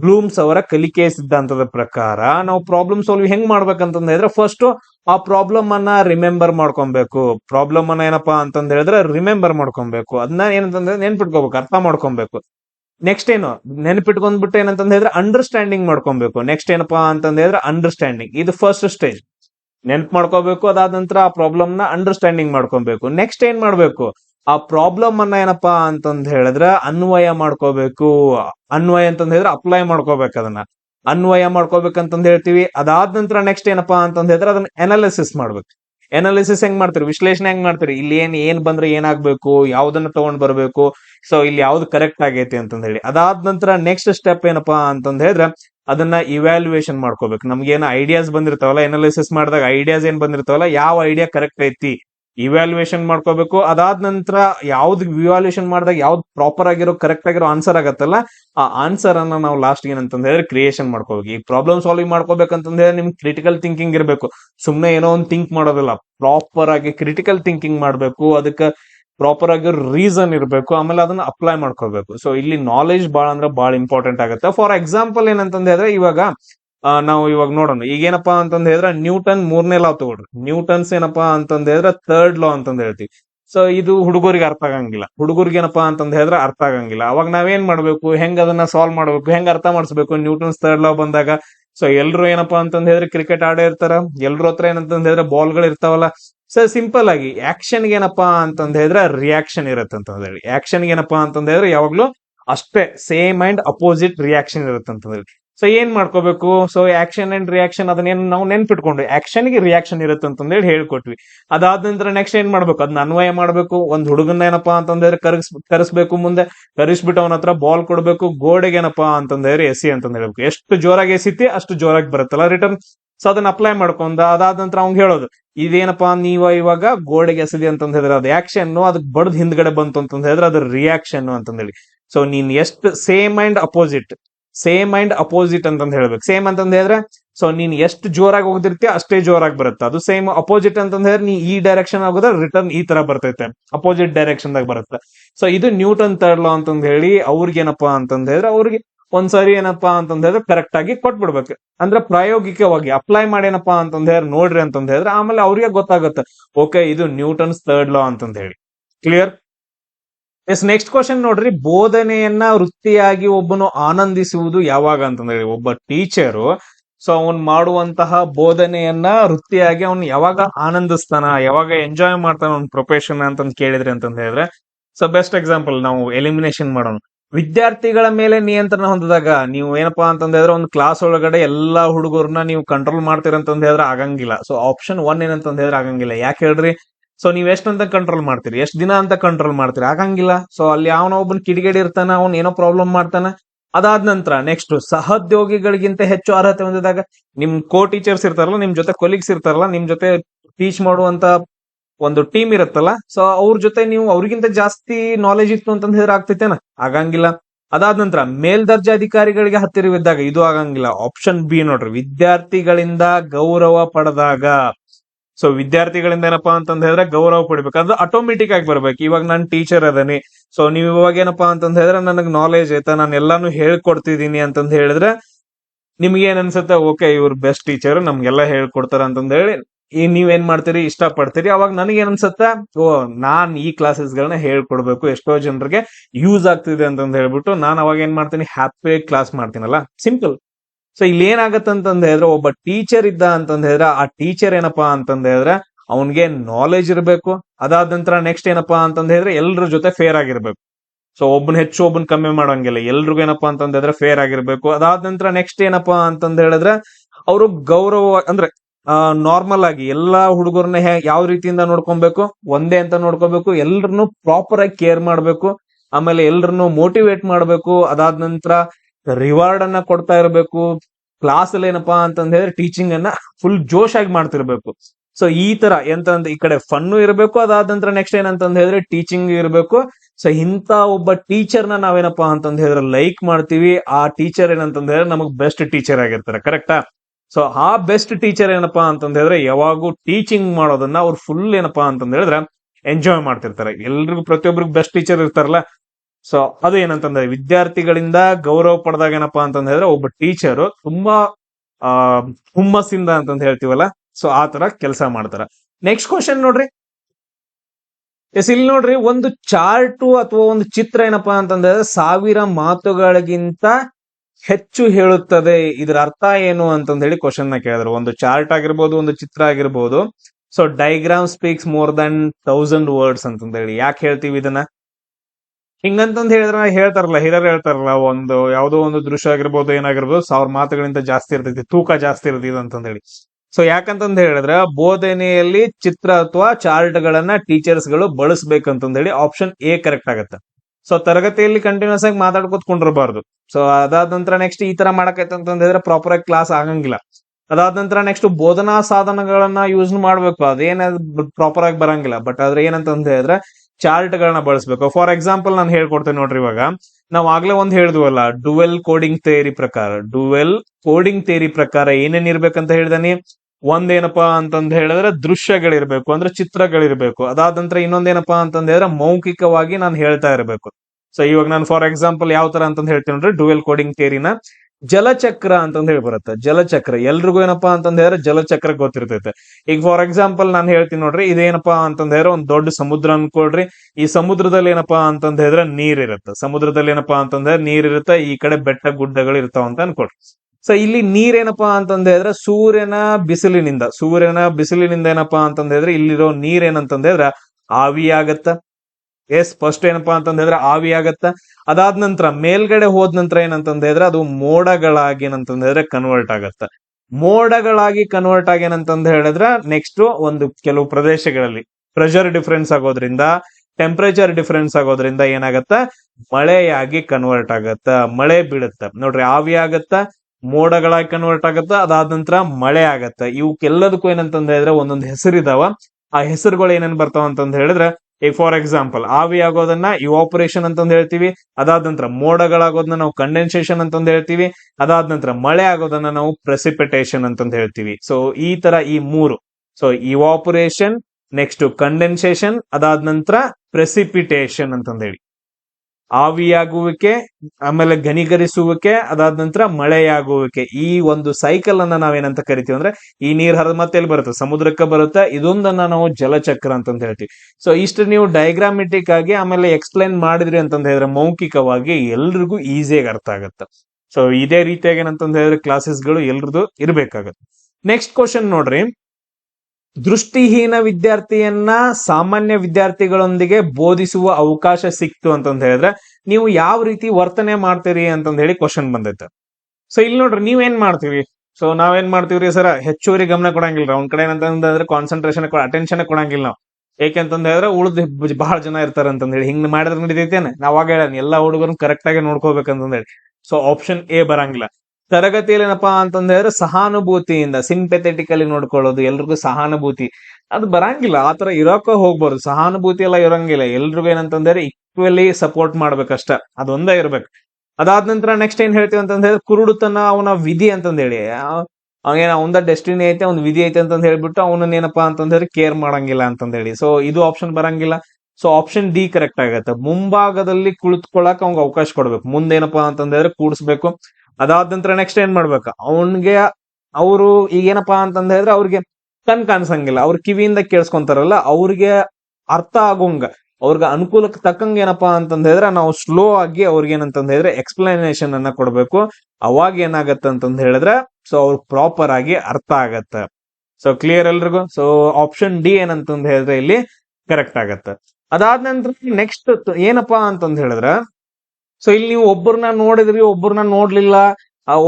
ಬ್ಲೂಮ್ಸ್ ಅವರ ಕಲಿಕೆ ಸಿದ್ಧಾಂತದ ಪ್ರಕಾರ ನಾವು ಪ್ರಾಬ್ಲಮ್ ಸಾಲ್ವ್ ಹೆಂಗ್ ಮಾಡ್ಬೇಕಂತ ಹೇಳಿದ್ರೆ ಫಸ್ಟ್ ಆ ಪ್ರಾಬ್ಲಮ್ ಅನ್ನ ರಿಮೆಂಬರ್ ಮಾಡ್ಕೊಬೇಕು. ಪ್ರಾಬ್ಲಮ್ ಅನ್ನ ಏನಪ್ಪಾ ಅಂತಂದ ಹೇಳಿದ್ರೆ ರಿಮೆಂಬರ್ ಮಾಡ್ಕೊಬೇಕು. ಅದನ್ನ ಏನಂತಂದ್ರೆ ನೆನ್ಪಿಟ್ಕೋಬೇಕು, ಅರ್ಥ ಮಾಡ್ಕೊಬೇಕು. ನೆಕ್ಸ್ಟ್ ಏನು? ನೆನ್ಪಿಟ್ಕೊಂಡ್ಬಿಟ್ಟು ಏನಂತಂದ ಹೇಳಿದ್ರೆ ಅಂಡರ್ಸ್ಟ್ಯಾಂಡಿಂಗ್ ಮಾಡ್ಕೊಬೇಕು. ನೆಕ್ಸ್ಟ್ ಏನಪ್ಪಾ ಅಂತಂದ ಹೇಳಿದ್ರೆ ಅಂಡರ್ಸ್ಟ್ಯಾಂಡಿಂಗ್ ಇದು ಫಸ್ಟ್ ಸ್ಟೇಜ್ ನೆನ್ಪ್ ಮಾಡ್ಕೋಬೇಕು, ಅದಾದ ನಂತರ ಆ ಪ್ರಾಬ್ಲಮ್ನ ಅಂಡರ್ಸ್ಟ್ಯಾಂಡಿಂಗ್ ಮಾಡ್ಕೊಬೇಕು. ನೆಕ್ಸ್ಟ್ ಏನ್ ಮಾಡ್ಬೇಕು? ಆ ಪ್ರಾಬ್ಲಮ್ ಅನ್ನ ಏನಪ್ಪಾ ಅಂತಂದ್ ಹೇಳಿದ್ರೆ ಅನ್ವಯ ಮಾಡ್ಕೋಬೇಕು. ಅನ್ವಯ ಅಂತಂದ್ ಹೇಳಿದ್ರೆ ಅಪ್ಲೈ ಮಾಡ್ಕೋಬೇಕು ಅದನ್ನ. ಅನ್ವಯ ಮಾಡ್ಕೋಬೇಕಂತಂದ್ ಹೇಳ್ತೀವಿ. ಅದಾದ ನಂತರ ನೆಕ್ಸ್ಟ್ ಏನಪ್ಪಾ ಅಂತಂದ್ ಹೇಳಿದ್ರೆ ಅದನ್ನ ಅನಾಲಿಸಿಸ್ ಮಾಡ್ಬೇಕು. ಅನಾಲಿಸಿಸ್ ಹೆಂಗ್ ಮಾಡ್ತೀರಿ? ವಿಶ್ಲೇಷಣೆ ಹೆಂಗ್ ಮಾಡ್ತೀರಿ? ಇಲ್ಲಿ ಏನ್ ಏನ್ ಬಂದ್ರೆ ಏನಾಗ್ಬೇಕು? ಯಾವ್ದನ್ನ ತಗೊಂಡ್ ಬರ್ಬೇಕು? ಸೊ ಇಲ್ಲಿ ಯಾವ್ದು ಕರೆಕ್ಟ್ ಆಗೈತಿ ಅಂತಂದ್ ಹೇಳಿ. ಅದಾದ ನಂತರ ನೆಕ್ಸ್ಟ್ ಸ್ಟೆಪ್ ಏನಪ್ಪಾ ಅಂತಂದ್ ಹೇಳಿದ್ರೆ ಅದನ್ನ ಇವ್ಯಾಲ್ಯೂಯೇಷನ್ ಮಾಡ್ಕೋಬೇಕು. ನಮ್ಗೆ ಏನ್ ಐಡಿಯಾಸ್ ಬಂದಿರ್ತಾವಲ್ಲ ಅನಾಲಿಸಿಸ್ ಮಾಡಿದಾಗ ಐಡಿಯಾಸ್ ಏನ್ ಬಂದಿರ್ತಾವಲ್ಲ, ಯಾವ ಐಡಿಯಾ ಕರೆಕ್ಟ್ ಐತಿ? ಇವ್ಯಾಲ್ಯೂಯೇಷನ್ ಮಾಡ್ಕೋಬೇಕು. ಅದಾದ ನಂತರ ಯಾವ್ದು ಇವ್ಯಾಲ್ಯೂಯೇಷನ್ ಮಾಡಿದಾಗ ಯಾವ್ದು ಪ್ರಾಪರ್ ಆಗಿರೋ ಕರೆಕ್ಟ್ ಆಗಿರೋ ಆನ್ಸರ್ ಆಗತ್ತಲ್ಲ, ಆ ಆನ್ಸರ್ ಅನ್ನ ನಾವು ಲಾಸ್ಟ್ ಏನಂತಂದ್ರೆ ಕ್ರಿಯೇಷನ್ ಮಾಡ್ಕೋಬೇಕು. ಈ ಪ್ರಾಬ್ಲಮ್ ಸಾಲ್ವಿಂಗ್ ಮಾಡ್ಕೋಬೇಕಂತಂದ್ರೆ ನಿಮ್ ನಿಮ್ಗೆ ಕ್ರಿಟಿಕಲ್ ಥಿಂಕಿಂಗ್ ಇರಬೇಕು. ಸುಮ್ನೆ ಏನೋ ಒಂದು ಥಿಂಕ್ ಮಾಡೋದಿಲ್ಲ. ಪ್ರಾಪರ್ ಆಗಿ ಕ್ರಿಟಿಕಲ್ ಥಿಂಕಿಂಗ್ ಮಾಡಬೇಕು. ಅದಕ್ಕೆ ಪ್ರಾಪರ್ ಆಗಿ ರೀಸನ್ ಇರಬೇಕು. ಆಮೇಲೆ ಅದನ್ನ ಅಪ್ಲೈ ಮಾಡ್ಕೋಬೇಕು. ಸೊ ಇಲ್ಲಿ ನಾಲೆಜ್ ಬಹಳ ಅಂದ್ರೆ ಬಹಳ ಇಂಪಾರ್ಟೆಂಟ್ ಆಗುತ್ತೆ. ಫಾರ್ ಎಕ್ಸಾಂಪಲ್ ಏನಂತಂದ್ರೆ ಇವಾಗ ನಾವು ಇವಾಗ ನೋಡೋಣ. ಈಗ ಏನಪ್ಪಾ ಅಂತಂದ್ ಹೇಳಿದ್ರೆ ನ್ಯೂಟನ್ ಮೂರನೇ ಲಾ ತಗೊಳ್ರಿ. ನ್ಯೂಟನ್ಸ್ ಏನಪ್ಪಾ ಅಂತಂದ ಹೇಳಿದ್ರೆ ಥರ್ಡ್ ಲಾ ಅಂತಂದ ಹೇಳ್ತೀವಿ. ಸೊ ಇದು ಹುಡುಗರಿಗೆ ಅರ್ಥ ಆಗಂಗಿಲ್ಲ. ಹುಡುಗರಿಗೆ ಏನಪ್ಪಾ ಅಂತಂದ್ ಹೇಳಿದ್ರೆ ಅರ್ಥ ಆಗಂಗಿಲ್ಲ. ಅವಾಗ ನಾವೇನ್ ಮಾಡ್ಬೇಕು? ಹೆಂಗ್ ಅದನ್ನ ಸಾಲ್ವ್ ಮಾಡ್ಬೇಕು? ಹೆಂಗ್ ಅರ್ಥ ಮಾಡಿಸ್ಬೇಕು? ನ್ಯೂಟನ್ಸ್ ಥರ್ಡ್ ಲಾ ಬಂದಾಗ. ಸೊ ಎಲ್ರು ಏನಪ್ಪಾ ಅಂತಂದ್ ಹೇಳಿದ್ರೆ ಕ್ರಿಕೆಟ್ ಆಡೇ ಇರ್ತಾರ. ಎಲ್ರ ಹತ್ರ ಏನಂತಂದ್ ಹೇಳಿದ್ರೆ ಬಾಲ್ಗಳು ಇರ್ತಾವಲ್ಲ. ಸೊ ಸಿಂಪಲ್ ಆಗಿ ಆಕ್ಷನ್ ಏನಪ್ಪಾ ಅಂತಂದ ಹೇಳಿದ್ರೆ ರಿಯಾಕ್ಷನ್ ಇರುತ್ತೆ ಅಂತ ಹೇಳಿ. ಆಕ್ಷನ್ ಏನಪ್ಪಾ ಅಂತಂದ್ ಹೇಳಿದ್ರೆ ಯಾವಾಗ್ಲೂ ಅಷ್ಟೇ ಸೇಮ್ ಅಂಡ್ ಅಪೋಸಿಟ್ ರಿಯಾಕ್ಷನ್ ಇರುತ್ತೆ ಹೇಳಿ. ಸೊ ಏನ್ ಮಾಡ್ಕೋಬೇಕು? ಸೊ ಆಕ್ಷನ್ ಅಂಡ್ ರಿಯಾಕ್ಷನ್ ಅದನ್ನೇನು ನಾವು ನೆನ್ಪಿಟ್ಕೊಂಡು ಆಕ್ಷನ್ಗೆ ರಿಯಾಕ್ಷನ್ ಇರುತ್ತೆ ಅಂತಂದೇಳಿ ಹೇಳ್ಕೊಟ್ವಿ. ಅದಾದ ನಂತರ ನೆಕ್ಸ್ಟ್ ಏನ್ ಮಾಡ್ಬೇಕು? ಅದನ್ನ ಅನ್ವಯ ಮಾಡ್ಬೇಕು. ಒಂದ್ ಹುಡುಗನ ಏನಪ್ಪಾ ಅಂತಂದ್ರೆ ಕರಗಿಸ್, ಕರೆಸ್ಬೇಕು ಮುಂದೆ. ಕರೆಸ್ಬಿಟ್ಟು ಅವನ ಹತ್ರ ಬಾಲ್ ಕೊಡ್ಬೇಕು. ಗೋಡೆಗೆ ಏನಪ್ಪಾ ಅಂತಂದ್ರೆ ಎಸಿ ಅಂತಂದ್ ಹೇಳ್ಬೇಕು. ಎಷ್ಟು ಜೋರಾಗಿ ಎಸಿತಿ, ಅಷ್ಟು ಜೋರಾಗಿ ಬರುತ್ತಲ್ಲ ರಿಟರ್ನ್ ಸೊ ಅದನ್ನ ಅಪ್ಲೈ ಮಾಡ್ಕೊಂಡ, ಅದಾದ ನಂತರ ಅವ್ನ್ ಹೇಳೋದು, ಇದೇನಪ್ಪಾ ನೀವ ಇವಾಗ ಗೋಡೆಗೆ ಎಸದಿ ಅಂತಂದ್ ಹೇಳಿದ್ರೆ ಅದು ಆಕ್ಷನ್ ಅದಕ್ಕೆ ಬಡದ್ ಹಿಂದ್ಗಡೆ ಬಂತು ಅಂತಂದ್ ಹೇಳಿದ್ರೆ ಅದ್ರ ರಿಯಾಕ್ಷನ್ ಅಂತಂದೇಳಿ ಸೊ ನೀನ್ ಎಷ್ಟು same and opposite same and opposite ಅಂತಂದ್ ಹೇಳ್ಬೇಕು. ಸೇಮ್ ಅಂತಂದ್ ಹೇಳಿದ್ರೆ ಸೊ ನೀನ್ ಎಷ್ಟು ಜೋರಾಗಿ ಹೋಗ್ತಿರ್ತೀಯ ಅಷ್ಟೇ ಜೋರಾಗಿ ಬರುತ್ತೆ. ಅದು ಸೇಮ್ ಅಪೋಸಿಟ್ ಅಂತಂದ್ರೆ ನೀ ಈ ಡೈರೆಕ್ಷನ್ ಆಗೋದ್ರೆ ರಿಟರ್ನ್ ಈ ತರ ಬರ್ತೈತೆ. ಅಪೋಸಿಟ್ ಡೈರೆಕ್ಷನ್ ದಾಗ ಬರುತ್ತೆ. ಸೊ ಇದು ನ್ಯೂಟನ್ ಥರ್ಡ್ ಲಾ ಅಂತಂದ್ ಹೇಳಿ ಅವ್ರಿಗೆ ಏನಪ್ಪಾ ಅಂತಂದ್ ಹೇಳಿದ್ರೆ ಅವ್ರಿಗೆ ಒಂದ್ಸರಿ ಏನಪ್ಪಾ ಅಂತಂದ್ ಹೇಳಿದ್ರೆ ಕರೆಕ್ಟ್ ಆಗಿ ಕೊಟ್ಬಿಡ್ಬೇಕು. ಅಂದ್ರೆ ಪ್ರಾಯೋಗಿಕವಾಗಿ ಅಪ್ಲೈ ಮಾಡಿ ಏನಪ್ಪಾ ಅಂತಂದ್ ಹೇಳಿ ನೋಡ್ರಿ ಅಂತಂದ್ ಹೇಳಿದ್ರೆ ಆಮೇಲೆ ಅವ್ರಿಗೆ ಗೊತ್ತಾಗುತ್ತೆ. ಓಕೆ ಇದು ನ್ಯೂಟನ್ಸ್ ಥರ್ಡ್ ಲಾ ಅಂತಂದ್ ಹೇಳಿ. ಕ್ಲಿಯರ್ ಎಸ್ ನೆಕ್ಸ್ಟ್ ಕ್ವಶನ್ ನೋಡ್ರಿ. ಬೋಧನೆಯನ್ನ ವೃತ್ತಿಯಾಗಿ ಒಬ್ಬನು ಆನಂದಿಸುವುದು ಯಾವಾಗ ಅಂತಂದ್ರೆ ಒಬ್ಬ ಟೀಚರು ಸೊ ಅವನ್ ಮಾಡುವಂತಹ ಬೋಧನೆಯನ್ನ ವೃತ್ತಿಯಾಗಿ ಅವನ್ ಯಾವಾಗ ಆನಂದಿಸ್ತಾನ, ಯಾವಾಗ ಎಂಜಾಯ್ ಮಾಡ್ತಾನ ಅವ್ನ ಪ್ರೊಫೆಷನ್ ಅಂತಂದ್ ಕೇಳಿದ್ರೆ ಅಂತಂದ್ ಹೇಳಿದ್ರೆ ಸೊ ಬೆಸ್ಟ್ ಎಕ್ಸಾಂಪಲ್ ನಾವು ಎಲಿಮಿನೇಷನ್ ಮಾಡೋಣ. ವಿದ್ಯಾರ್ಥಿಗಳ ಮೇಲೆ ನಿಯಂತ್ರಣ ಹೊಂದಿದಾಗ ನೀವು ಏನಪ್ಪಾ ಅಂತಂದ್ ಹೇಳಿದ್ರೆ ಒಂದು ಕ್ಲಾಸ್ ಒಳಗಡೆ ಎಲ್ಲಾ ಹುಡುಗರನ್ನ ನೀವು ಕಂಟ್ರೋಲ್ ಮಾಡ್ತೀರಂತಂದ್ ಹೇಳಿದ್ರೆ ಆಗಂಗಿಲ್ಲ. ಸೊ ಆಪ್ಷನ್ ಒನ್ ಏನಂತಂದ್ ಹೇಳಿದ್ರೆ ಆಗಂಗಿಲ್ಲ. ಯಾಕೆ ಹೇಳ್ರಿ? ಸೊ ನೀವ್ ಎಷ್ಟಂತ ಕಂಟ್ರೋಲ್ ಮಾಡ್ತೀರಿ? ಎಷ್ಟ್ ದಿನ ಅಂತ ಕಂಟ್ರೋಲ್ ಮಾಡ್ತೀರಿ? ಆಗಂಗಿಲ್ಲ. ಸೊ ಅಲ್ಲಿ ಯಾವನೋ ಒಬ್ಬನ್ ಕಿಡಿಗೇಡಿ ಇರ್ತಾನ, ಅವ್ನ ಏನೋ ಪ್ರಾಬ್ಲಮ್ ಮಾಡ್ತಾನ. ಅದಾದ ನಂತರ ನೆಕ್ಸ್ಟ್ ಸಹೋದ್ಯೋಗಿಗಳಿಗಿಂತ ಹೆಚ್ಚು ಅರ್ಹತೆ ಹೊಂದಿದಾಗ ನಿಮ್ ಕೋ ಟೀಚರ್ಸ್ ಇರ್ತಾರಲ್ಲ, ನಿಮ್ ಜೊತೆ ಕೊಲೀಗ್ಸ್ ಇರ್ತಾರಲ್ಲ, ನಿಮ್ ಜೊತೆ ಟೀಚ್ ಮಾಡುವಂತ ಒಂದು ಟೀಮ್ ಇರುತ್ತಲ್ಲ ಸೊ ಅವ್ರ ಜೊತೆ ನೀವು ಅವ್ರಿಗಿಂತ ಜಾಸ್ತಿ ನಾಲೆಜ್ ಇತ್ತು ಅಂತ ಹೇಳಿದ್ರೆ ಆಗಂಗಿಲ್ಲ. ಅದಾದ ನಂತರ ಮೇಲ್ದರ್ಜೆ ಅಧಿಕಾರಿಗಳಿಗೆ ಹತ್ತಿರವಿದ್ದಾಗ ಇದು ಆಗಂಗಿಲ್ಲ. ಆಪ್ಷನ್ ಬಿ ನೋಡ್ರಿ. ವಿದ್ಯಾರ್ಥಿಗಳಿಂದ ಗೌರವ ಪಡೆದಾಗ ಸೊ ವಿದ್ಯಾರ್ಥಿಗಳಿಂದ ಏನಪ್ಪಾ ಅಂತಂದ ಹೇಳಿದ್ರೆ ಗೌರವ ಪಡಿಬೇಕು. ಅದು ಆಟೋಮೆಟಿಕ್ ಆಗಿ ಬರ್ಬೇಕು. ಇವಾಗ ನಾನು ಟೀಚರ್ ಅದನಿ. ಸೊ ನೀವು ಇವಾಗ ಏನಪ್ಪಾ ಅಂತಂದ ಹೇಳಿದ್ರೆ ನನಗ್ ನಾಲೆಜ್ ಐತಾ. ನಾನು ಎಲ್ಲಾನು ಹೇಳ್ಕೊಡ್ತಿದ್ದೀನಿ ಅಂತಂದ ಹೇಳಿದ್ರೆ ನಿಮ್ಗೆ ಏನ್ ಅನ್ಸುತ್ತೆ? ಓಕೆ, ಇವ್ರು ಬೆಸ್ಟ್ ಟೀಚರ್ ನಮ್ಗೆಲ್ಲ ಹೇಳ್ಕೊಡ್ತಾರ ಅಂತಂದ ಹೇಳಿ ಈ ನೀವೇನ್ ಮಾಡ್ತೀರಿ? ಇಷ್ಟ ಪಡ್ತೀರಿ ಅವಾಗ ನನಗೆ ಏನ್ ಅನ್ಸುತ್ತೆ? ಓ, ನಾನ್ ಈ ಕ್ಲಾಸಸ್ ಗಳನ್ನ ಹೇಳ್ಕೊಡ್ಬೇಕು. ಎಷ್ಟೋ ಜನರಿಗೆ ಯೂಸ್ ಆಗ್ತಿದೆ ಅಂತಂದ ಹೇಳ್ಬಿಟ್ಟು ನಾನು ಅವಾಗ ಏನ್ ಮಾಡ್ತೀನಿ? ಹ್ಯಾಪಿ ಕ್ಲಾಸ್ ಮಾಡ್ತೀನಲ್ಲ. ಸಿಂಪಲ್ ಸೊ ಇಲ್ಲಿ ಏನಾಗತ್ತೆ ಅಂತಂದ ಹೇಳಿದ್ರೆ ಒಬ್ಬ ಟೀಚರ್ ಇದ್ದ ಅಂತಂದ ಹೇಳಿದ್ರೆ ಆ ಟೀಚರ್ ಏನಪ್ಪಾ ಅಂತಂದ ಹೇಳಿದ್ರೆ ಅವನ್ಗೆ ನಾಲೆಜ್ ಇರಬೇಕು, ಅದಾದ ನಂತರ ನೆಕ್ಸ್ಟ್ ಏನಪ್ಪಾ ಅಂತಂದ ಹೇಳಿದ್ರೆ ಎಲ್ರ ಜೊತೆ ಫೇರ್ ಆಗಿರ್ಬೇಕು. ಸೊ ಒಬ್ಬನ ಹೆಚ್ಚು ಒಬ್ಬನ್ ಕಮ್ಮಿ ಮಾಡೋಂಗಿಲ್ಲ, ಎಲ್ರಿಗೂ ಏನಪ್ಪಾ ಅಂತಂದ ಹೇಳಿದ್ರೆ ಫೇರ್ ಆಗಿರ್ಬೇಕು. ಅದಾದ ನಂತರ ನೆಕ್ಸ್ಟ್ ಏನಪ್ಪಾ ಅಂತಂದ ಹೇಳಿದ್ರೆ ಅವರು ಗೌರವ, ಅಂದ್ರೆ ನಾರ್ಮಲ್ ಆಗಿ ಎಲ್ಲಾ ಹುಡುಗರನ್ನ ಯಾವ ರೀತಿಯಿಂದ ನೋಡ್ಕೊಬೇಕು, ಒಂದೇ ಅಂತ ನೋಡ್ಕೋಬೇಕು, ಎಲ್ರನ್ನು ಪ್ರಾಪರ್ ಆಗಿ ಕೇರ್ ಮಾಡ್ಬೇಕು, ಆಮೇಲೆ ಎಲ್ರನ್ನು ಮೋಟಿವೇಟ್ ಮಾಡ್ಬೇಕು, ಅದಾದ ನಂತರ ರಿವಾರ್ಡ್ ಅನ್ನ ಕೊಡ್ತಾ ಇರಬೇಕು ಕ್ಲಾಸ್ ಅಲ್ಲಿ ಏನಪ್ಪಾ ಅಂತಂದ ಹೇಳಿದ್ರೆ ಟೀಚಿಂಗ್ ಅನ್ನ ಫುಲ್ ಜೋಶ್ ಆಗಿ ಮಾಡ್ತಿರ್ಬೇಕು. ಸೊ ಈ ತರ ಎಂತಂದ್ರೆ ಈ ಕಡೆ ಫನ್ನು ಇರಬೇಕು, ಅದಾದ ನಂತರ ನೆಕ್ಸ್ಟ್ ಏನಂತಂದ್ ಹೇಳಿದ್ರೆ ಟೀಚಿಂಗ್ ಇರಬೇಕು. ಸೊ ಇಂತ ಒಬ್ಬ ಟೀಚರ್ನ ನಾವೇನಪ್ಪಾ ಅಂತಂದ ಹೇಳಿದ್ರೆ ಲೈಕ್ ಮಾಡ್ತೀವಿ. ಆ ಟೀಚರ್ ಏನಂತಂದ್ ಹೇಳಿದ್ರೆ ನಮಗ್ ಬೆಸ್ಟ್ ಟೀಚರ್ ಆಗಿರ್ತಾರೆ ಕರೆಕ್ಟಾ ಸೊ ಆ ಬೆಸ್ಟ್ ಟೀಚರ್ ಏನಪ್ಪಾ ಅಂತಂದ ಹೇಳಿದ್ರೆ ಯಾವಾಗೂ ಟೀಚಿಂಗ್ ಮಾಡೋದನ್ನ ಅವ್ರು ಫುಲ್ ಏನಪ್ಪಾ ಅಂತಂದ ಹೇಳಿದ್ರೆ ಎಂಜಾಯ್ ಮಾಡ್ತಿರ್ತಾರೆ. ಎಲ್ರಿಗೂ ಪ್ರತಿಯೊಬ್ಬರಿಗೂ ಬೆಸ್ಟ್ ಟೀಚರ್ ಇರ್ತಾರಲ್ಲ ಸೊ ಅದು ಏನಂತಂದ್ರೆ, ವಿದ್ಯಾರ್ಥಿಗಳಿಂದ ಗೌರವ ಪಡೆದಾಗ ಏನಪ್ಪಾ ಅಂತಂದ ಹೇಳಿದ್ರೆ, ಒಬ್ಬ ಟೀಚರ್ ತುಂಬಾ, ಆ, ಹುಮ್ಮಸ್ಸಿಂದ ಅಂತಂದ ಹೇಳ್ತೀವಲ್ಲ, ಸೊ ಆ ತರ ಕೆಲಸ ಮಾಡ್ತಾರ. ನೆಕ್ಸ್ಟ್ ಕ್ವಶನ್ ನೋಡ್ರಿ. ಎಸ್, ಇಲ್ಲಿ ನೋಡ್ರಿ, ಒಂದು ಚಾರ್ಟು ಅಥವಾ ಒಂದು ಚಿತ್ರ ಏನಪ್ಪಾ ಅಂತಂದ್ರೆ ಸಾವಿರ ಮಾತುಗಳಿಗಿಂತ ಹೆಚ್ಚು ಹೇಳುತ್ತದೆ. ಇದರ ಅರ್ಥ ಏನು ಅಂತಂದ ಹೇಳಿ ಕ್ವಶನ್ನ ಕೇಳಿದ್ರು. ಒಂದು ಚಾರ್ಟ್ ಆಗಿರ್ಬೋದು, ಒಂದು ಚಿತ್ರ ಆಗಿರ್ಬೋದು. So diagram speaks more than thousand words ಅಂತಂದ ಹೇಳಿ. ಯಾಕೆ ಹೇಳ್ತೀವಿ ಇದನ್ನ? ಹಿಂಗಂತಂದ್ ಹೇಳಿದ್ರೆ ಹೇಳ್ತಾರಲ್ಲ ಹಿರರ್ ಹೇಳ್ತಾರಲ್ಲ, ಒಂದು ಯಾವುದೋ ಒಂದು ದೃಶ್ಯ ಆಗಿರ್ಬೋದು, ಏನಾಗಿರ್ಬೋದು, ಸಾವಿರ ಮಾತುಗಳಿಂದ ಜಾಸ್ತಿ ಇರ್ತೈತಿ, ತೂಕ ಜಾಸ್ತಿ ಇರ್ತೈತಿ ಅಂತಂದ್ ಹೇಳಿ. ಸೊ ಯಾಕಂತಂದ್ ಹೇಳಿದ್ರೆ, ಬೋಧನೆಯಲ್ಲಿ ಚಿತ್ರ ಅಥವಾ ಚಾರ್ಟ್ ಗಳನ್ನ ಟೀಚರ್ಸ್ಗಳು ಬಳಸ್ಬೇಕಂತಂದ್ ಹೇಳಿ ಆಪ್ಷನ್ ಎ ಕರೆಕ್ಟ್ ಆಗತ್ತೆ. ಸೊ ತರಗತಿಯಲ್ಲಿ ಕಂಟಿನ್ಯೂಸ್ ಆಗಿ ಮಾತಾಡ್ಕೊತ ಕೊಂಡಿರಬಾರ್ದು. ಸೊ ಅದಾದ ನಂತರ ನೆಕ್ಸ್ಟ್ ಈ ತರ ಮಾಡಕೈತೆ ಅಂತ ಹೇಳಿದ್ರೆ ಪ್ರಾಪರ್ ಆಗಿ ಕ್ಲಾಸ್ ಆಗಂಗಿಲ್ಲ. ಅದಾದ ನಂತರ ನೆಕ್ಸ್ಟ್ ಬೋಧನಾ ಸಾಧನಗಳನ್ನ ಯೂಸ್ ಮಾಡ್ಬೇಕು, ಅದೇನ ಪ್ರಾಪರ್ ಆಗಿ ಬರಂಗಿಲ್ಲ. ಬಟ್ ಆದ್ರೆ ಏನಂತಂದ್ ಹೇಳಿದ್ರೆ ಚಾರ್ಟ್ ಗಳನ್ನ ಬಳಸಬೇಕು. ಫಾರ್ ಎಕ್ಸಾಂಪಲ್ ನಾನು ಹೇಳ್ಕೊಡ್ತೇನೆ ನೋಡ್ರಿ ಇವಾಗ. ನಾವ್ ಆಗ್ಲೇ ಒಂದ್ ಹೇಳಿದ್ವಲ್ಲ, ಡುವೆಲ್ ಕೋಡಿಂಗ್ ಥಿಯರಿ ಪ್ರಕಾರ. ಡುವೆಲ್ ಕೋಡಿಂಗ್ ಥಿಯರಿ ಪ್ರಕಾರ ಏನೇನ್ ಇರ್ಬೇಕಂತ ಹೇಳ್ದಾನಿ? ಒಂದೇನಪ್ಪಾ ಅಂತಂದ್ ಹೇಳಿದ್ರೆ ದೃಶ್ಯಗಳಿರ್ಬೇಕು, ಅಂದ್ರೆ ಚಿತ್ರಗಳಿರ್ಬೇಕು. ಅದಾದ ನಂತರ ಇನ್ನೊಂದೇನಪ್ಪಾ ಅಂತಂದ ಹೇಳಿದ್ರೆ ಮೌಖಿಕವಾಗಿ ನಾನು ಹೇಳ್ತಾ ಇರಬೇಕು. ಸೊ ಇವಾಗ ನಾನು ಫಾರ್ ಎಕ್ಸಾಂಪಲ್ ಯಾವ ತರ ಅಂತಂದ್ ಹೇಳ್ತೀನಿ ನೋಡ್ರಿ? ಡುವೆಲ್ ಕೋಡಿಂಗ್ ಥಿಯರಿನ ಜಲಚಕ್ರ ಅಂತಂದ್ ಹೇಳಿ ಬರುತ್ತೆ. ಜಲಚಕ್ರ. ಎಲ್ರಿಗೂ ಏನಪ್ಪಾ ಅಂತಂದ ಹೇಳಿದ್ರೆ ಜಲಚಕ್ರ ಗೊತ್ತಿರ್ತೈತೆ. ಈಗ ಫಾರ್ ಎಕ್ಸಾಂಪಲ್ ನಾನು ಹೇಳ್ತೀನಿ ನೋಡ್ರಿ, ಇದೇನಪ್ಪಾ ಅಂತಂದ ಹೇಳಿದ್ರೆ ಒಂದ್ ದೊಡ್ಡ ಸಮುದ್ರ ಅನ್ಕೊಳ್ರಿ. ಈ ಸಮುದ್ರದಲ್ಲಿ ಏನಪ್ಪಾ ಅಂತಂದ ಹೇಳಿದ್ರೆ ನೀರ್ ಇರುತ್ತೆ. ಸಮುದ್ರದಲ್ಲಿ ಏನಪ್ಪಾ ಅಂತಂದ್ರೆ ನೀರ್ ಇರುತ್ತೆ. ಈ ಕಡೆ ಬೆಟ್ಟ ಗುಡ್ಡಗಳು ಇರ್ತಾವ ಅಂತ ಅನ್ಕೊಳ್ರಿ. ಸೊ ಇಲ್ಲಿ ನೀರೇನಪ್ಪಾ ಅಂತಂದ ಹೇಳಿದ್ರೆ ಸೂರ್ಯನ ಬಿಸಿಲಿನಿಂದ ಸೂರ್ಯನ ಬಿಸಿಲಿನಿಂದ ಏನಪ್ಪಾ ಅಂತಂದ ಹೇಳಿದ್ರೆ ಇಲ್ಲಿರೋ ನೀರ್ ಏನಂತಂದ ಹೇಳಿದ್ರೆ ಆವಿ ಆಗತ್ತ ಎಸ್ ಫಸ್ಟ್ ಏನಪ್ಪಾ ಅಂತಂದ್ರೆ ಆವಿ ಆಗತ್ತ. ಅದಾದ ನಂತರ ಮೇಲ್ಗಡೆ ಹೋದ ನಂತರ ಏನಂತಂದ ಹೇಳಿದ್ರೆ ಅದು ಮೋಡಗಳಾಗಿ ಏನಂತಂದ ಹೇಳಿದ್ರೆ ಕನ್ವರ್ಟ್ ಆಗತ್ತ. ಮೋಡಗಳಾಗಿ ಕನ್ವರ್ಟ್ ಆಗಿ ಏನಂತಂದ ಹೇಳಿದ್ರೆ ನೆಕ್ಸ್ಟ್ ಒಂದು ಕೆಲವು ಪ್ರದೇಶಗಳಲ್ಲಿ ಪ್ರೆಷರ್ ಡಿಫರೆನ್ಸ್ ಆಗೋದ್ರಿಂದ ಟೆಂಪರೇಚರ್ ಡಿಫರೆನ್ಸ್ ಆಗೋದ್ರಿಂದ ಏನಾಗತ್ತ? ಮಳೆಯಾಗಿ ಕನ್ವರ್ಟ್ ಆಗತ್ತ. ಮಳೆ ಬೀಳುತ್ತ. ನೋಡ್ರಿ ಆವಿ ಆಗತ್ತ, ಮೋಡಗಳಾಗಿ ಕನ್ವರ್ಟ್ ಆಗತ್ತ, ಅದಾದ ನಂತರ ಮಳೆ ಆಗತ್ತ. ಇವಕ್ಕೆಲ್ಲದಕ್ಕೂ ಏನಂತಂದ ಹೇಳಿದ್ರೆ ಒಂದೊಂದು ಹೆಸರಿದಾವ. ಆ ಹೆಸರುಗಳು ಏನೇನ್ ಬರ್ತಾವ ಅಂತಂದ ಹೇಳಿದ್ರೆ ಈಗ ಫಾರ್ ಎಕ್ಸಾಂಪಲ್ ಆವಿ ಆಗೋದನ್ನ ಇವಾಪರೇಷನ್ ಅಂತಂದು ಹೇಳ್ತೀವಿ, ಅದಾದ ನಂತರ ಮೋಡಗಳಾಗೋದನ್ನ ನಾವು ಕಂಡೆನ್ಸೇಷನ್ ಅಂತಂದು ಹೇಳ್ತೀವಿ, ಅದಾದ ನಂತರ ಮಳೆ ಆಗೋದನ್ನ ನಾವು ಪ್ರೆಸಿಪಿಟೇಷನ್ ಅಂತಂದು ಹೇಳ್ತೀವಿ. ಸೊ ಈ ತರ ಈ ಮೂರು. ಸೊ ಇವಾಪರೇಷನ್ ನೆಕ್ಸ್ಟ್ ಕಂಡೆನ್ಸೇಷನ್ ಅದಾದ ನಂತರ ಪ್ರೆಸಿಪಿಟೇಷನ್ ಅಂತಂದ್ ಹೇಳಿ. ಆವಿಯಾಗುವಿಕೆ, ಆಮೇಲೆ ಘನೀಕರಿಸುವಿಕೆ, ಅದಾದ ನಂತರ ಮಳೆಯಾಗುವಿಕೆ. ಈ ಒಂದು ಸೈಕಲ್ ಅನ್ನ ನಾವೇನಂತ ಕರಿತೀವಿ ಅಂದ್ರೆ, ಈ ನೀರ್ ಹರಿದ ಮತ್ತೆ ಎಲ್ಲಿ ಬರುತ್ತೆ? ಸಮುದ್ರಕ್ಕೆ ಬರುತ್ತೆ. ಇದೊಂದನ್ನ ನಾವು ಜಲಚಕ್ರ ಅಂತಂತ ಹೇಳ್ತೀವಿ. ಸೊ ಇಷ್ಟು ನೀವು ಡಯಾಗ್ರಾಮೆಟಿಕ್ ಆಗಿ ಆಮೇಲೆ ಎಕ್ಸ್ಪ್ಲೈನ್ ಮಾಡಿದ್ರಿ ಅಂತಂದ ಹೇಳಿದ್ರೆ, ಮೌಖಿಕವಾಗಿ ಎಲ್ರಿಗೂ ಈಸಿಯಾಗಿ ಅರ್ಥ ಆಗುತ್ತೆ. ಸೊ ಇದೇ ರೀತಿಯಾಗಿ ಏನಂತಂದ ಹೇಳಿದ್ರೆ ಕ್ಲಾಸಸ್ಗಳು ಎಲ್ರದ್ದು ಇರ್ಬೇಕಾಗತ್ತೆ. ನೆಕ್ಸ್ಟ್ ಕ್ವಶನ್ ನೋಡ್ರಿ. ದೃಷ್ಟಿಹೀನ ವಿದ್ಯಾರ್ಥಿಯನ್ನ ಸಾಮಾನ್ಯ ವಿದ್ಯಾರ್ಥಿಗಳೊಂದಿಗೆ ಬೋಧಿಸುವ ಅವಕಾಶ ಸಿಕ್ತು ಅಂತಂದ ಹೇಳಿದ್ರೆ, ನೀವು ಯಾವ ರೀತಿ ವರ್ತನೆ ಮಾಡ್ತೀರಿ ಅಂತಂದ ಹೇಳಿ ಕ್ವಶನ್ ಬಂದೈತೆ. ಸೊ ಇಲ್ಲಿ ನೋಡ್ರಿ ನೀವೇನ್ ಮಾಡ್ತೀವಿ ಸೊ ನಾವೇನ್ ಮಾಡ್ತೀವ್ರಿ ಸರ? ಹೆಚ್ಚುವರಿ ಗಮನ ಕೊಡಂಗಿಲ್ಲ ಒಂದ್ ಕಡೆ ಏನಂತಂದ್ರೆ ಕಾನ್ಸಂಟ್ರೇಷನ್ ಅಟೆನ್ಷನ್ ಕೊಡಂಗಿಲ್ಲ ನಾವು. ಏಕೆಂತಂದ ಹೇಳಿದ್ರೆ ಉಳಿದ ಬಹಳ ಜನ ಇರ್ತಾರ ಅಂತಂದ ಹೇಳಿ. ಹಿಂಗ್ ಮಾಡಿದ್ರೆ ನಡೀತೈತೇನೆ? ನಾವಾಗ ಹೇಳ ಎಲ್ಲಾ ಹುಡುಗರನ್ನ ಕರೆಕ್ಟ್ ಆಗಿ ನೋಡ್ಕೋಬೇಕಂತಂದ ಹೇಳಿ. ಸೊ ಆಪ್ಷನ್ ಎ ಬರಂಗಿಲ್ಲ. ತರಗತಿಯಲ್ಲಿ ಏನಪ್ಪಾ ಅಂತಂದ್ರೆ ಸಹಾನುಭೂತಿಯಿಂದ ಸಿಂಪೆಥೆಟಿಕಲಿ ನೋಡ್ಕೊಳ್ಳೋದು, ಎಲ್ರಿಗೂ ಸಹಾನುಭೂತಿ. ಅದು ಬರಂಗಿಲ್ಲ ಆತರ ಇರೋಕ ಹೋಗ್ಬಾರ್ದು, ಸಹಾನುಭೂತಿ ಎಲ್ಲ ಇರಂಗಿಲ್ಲ. ಎಲ್ರಿಗೂ ಏನಂತಂದ್ರೆ ಈಕ್ವಲಿ ಸಪೋರ್ಟ್ ಮಾಡ್ಬೇಕಷ್ಟ, ಅದೊಂದೇ ಇರ್ಬೇಕು. ಅದಾದ ನಂತರ ನೆಕ್ಸ್ಟ್ ಏನ್ ಹೇಳ್ತೀವಿ ಅಂತಂದ್ರೆ ಕುರುಡುತನ ಅವನ ವಿಧಿ ಅಂತಂದೇಳಿ. ಅವನೇನ ಅವಂದ ಡೆಸ್ಟಿನಿ ಐತೆ ಅವ್ನ ವಿಧಿ ಐತೆ ಅಂತಂದ ಹೇಳ್ಬಿಟ್ಟು ಅವನನ್ನ ಏನಪ್ಪಾ ಅಂತಂದ್ರೆ ಕೇರ್ ಮಾಡಂಗಿಲ್ಲ ಅಂತಂದೇಳಿ. ಸೊ ಇದು ಆಪ್ಷನ್ ಬರಂಗಿಲ್ಲ. ಸೊ ಆಪ್ಷನ್ ಡಿ ಕರೆಕ್ಟ್ ಆಗತ್ತೆ. ಮುಂಭಾಗದಲ್ಲಿ ಕುಳಿತುಕೊಳ್ಳಕ್ ಅವ್ಗೆ ಅವಕಾಶ ಕೊಡ್ಬೇಕು. ಮುಂದೇನಪ್ಪಾ ಅಂತಂದ್ರೆ ಕೂಡಿಸ್ಬೇಕು. ಅದಾದ ನಂತರ ನೆಕ್ಸ್ಟ್ ಏನ್ ಮಾಡ್ಬೇಕು? ಅವನ್ಗೆ ಅವರು ಈಗೇನಪ್ಪಾ ಅಂತಂದ ಹೇಳಿದ್ರೆ ಅವ್ರಿಗೆ ಕಣ್ ಕಾಣಿಸಂಗಿಲ್ಲ. ಅವ್ರ ಕಿವಿಯಿಂದ ಕೇಳಿಸ್ಕೊಂತಾರಲ್ಲ, ಅವ್ರಿಗೆ ಅರ್ಥ ಆಗೋಂಗ. ಅವ್ರಿಗೆ ಅನುಕೂಲಕ್ಕೆ ತಕ್ಕಂಗೆ ಏನಪ್ಪಾ ಅಂತಂದ ಹೇಳಿದ್ರೆ ನಾವು ಸ್ಲೋ ಆಗಿ ಅವ್ರಿಗೆ ಏನಂತಂದ ಹೇಳಿದ್ರೆ ಎಕ್ಸ್ಪ್ಲನೇಷನ್ ಅನ್ನ ಕೊಡ್ಬೇಕು. ಅವಾಗ ಏನಾಗತ್ತೆ ಅಂತಂದ ಹೇಳಿದ್ರೆ ಸೊ ಅವ್ರ ಪ್ರಾಪರ್ ಆಗಿ ಅರ್ಥ ಆಗತ್ತೆ. ಸೊ ಕ್ಲಿಯರ್ ಎಲ್ರಿಗೂ? ಸೊ ಆಪ್ಷನ್ ಡಿ ಏನಂತಂದ ಹೇಳಿದ್ರೆ ಇಲ್ಲಿ ಕರೆಕ್ಟ್ ಆಗತ್ತೆ. ಅದಾದ ನಂತರ ನೆಕ್ಸ್ಟ್ ಏನಪ್ಪಾ ಅಂತಂದ ಹೇಳಿದ್ರೆ ಸೊ ಇಲ್ಲಿ ನೀವು ಒಬ್ಬರನ್ನ ನೋಡಿದ್ರಿ ಒಬ್ಬರನ್ನ ನೋಡ್ಲಿಲ್ಲ.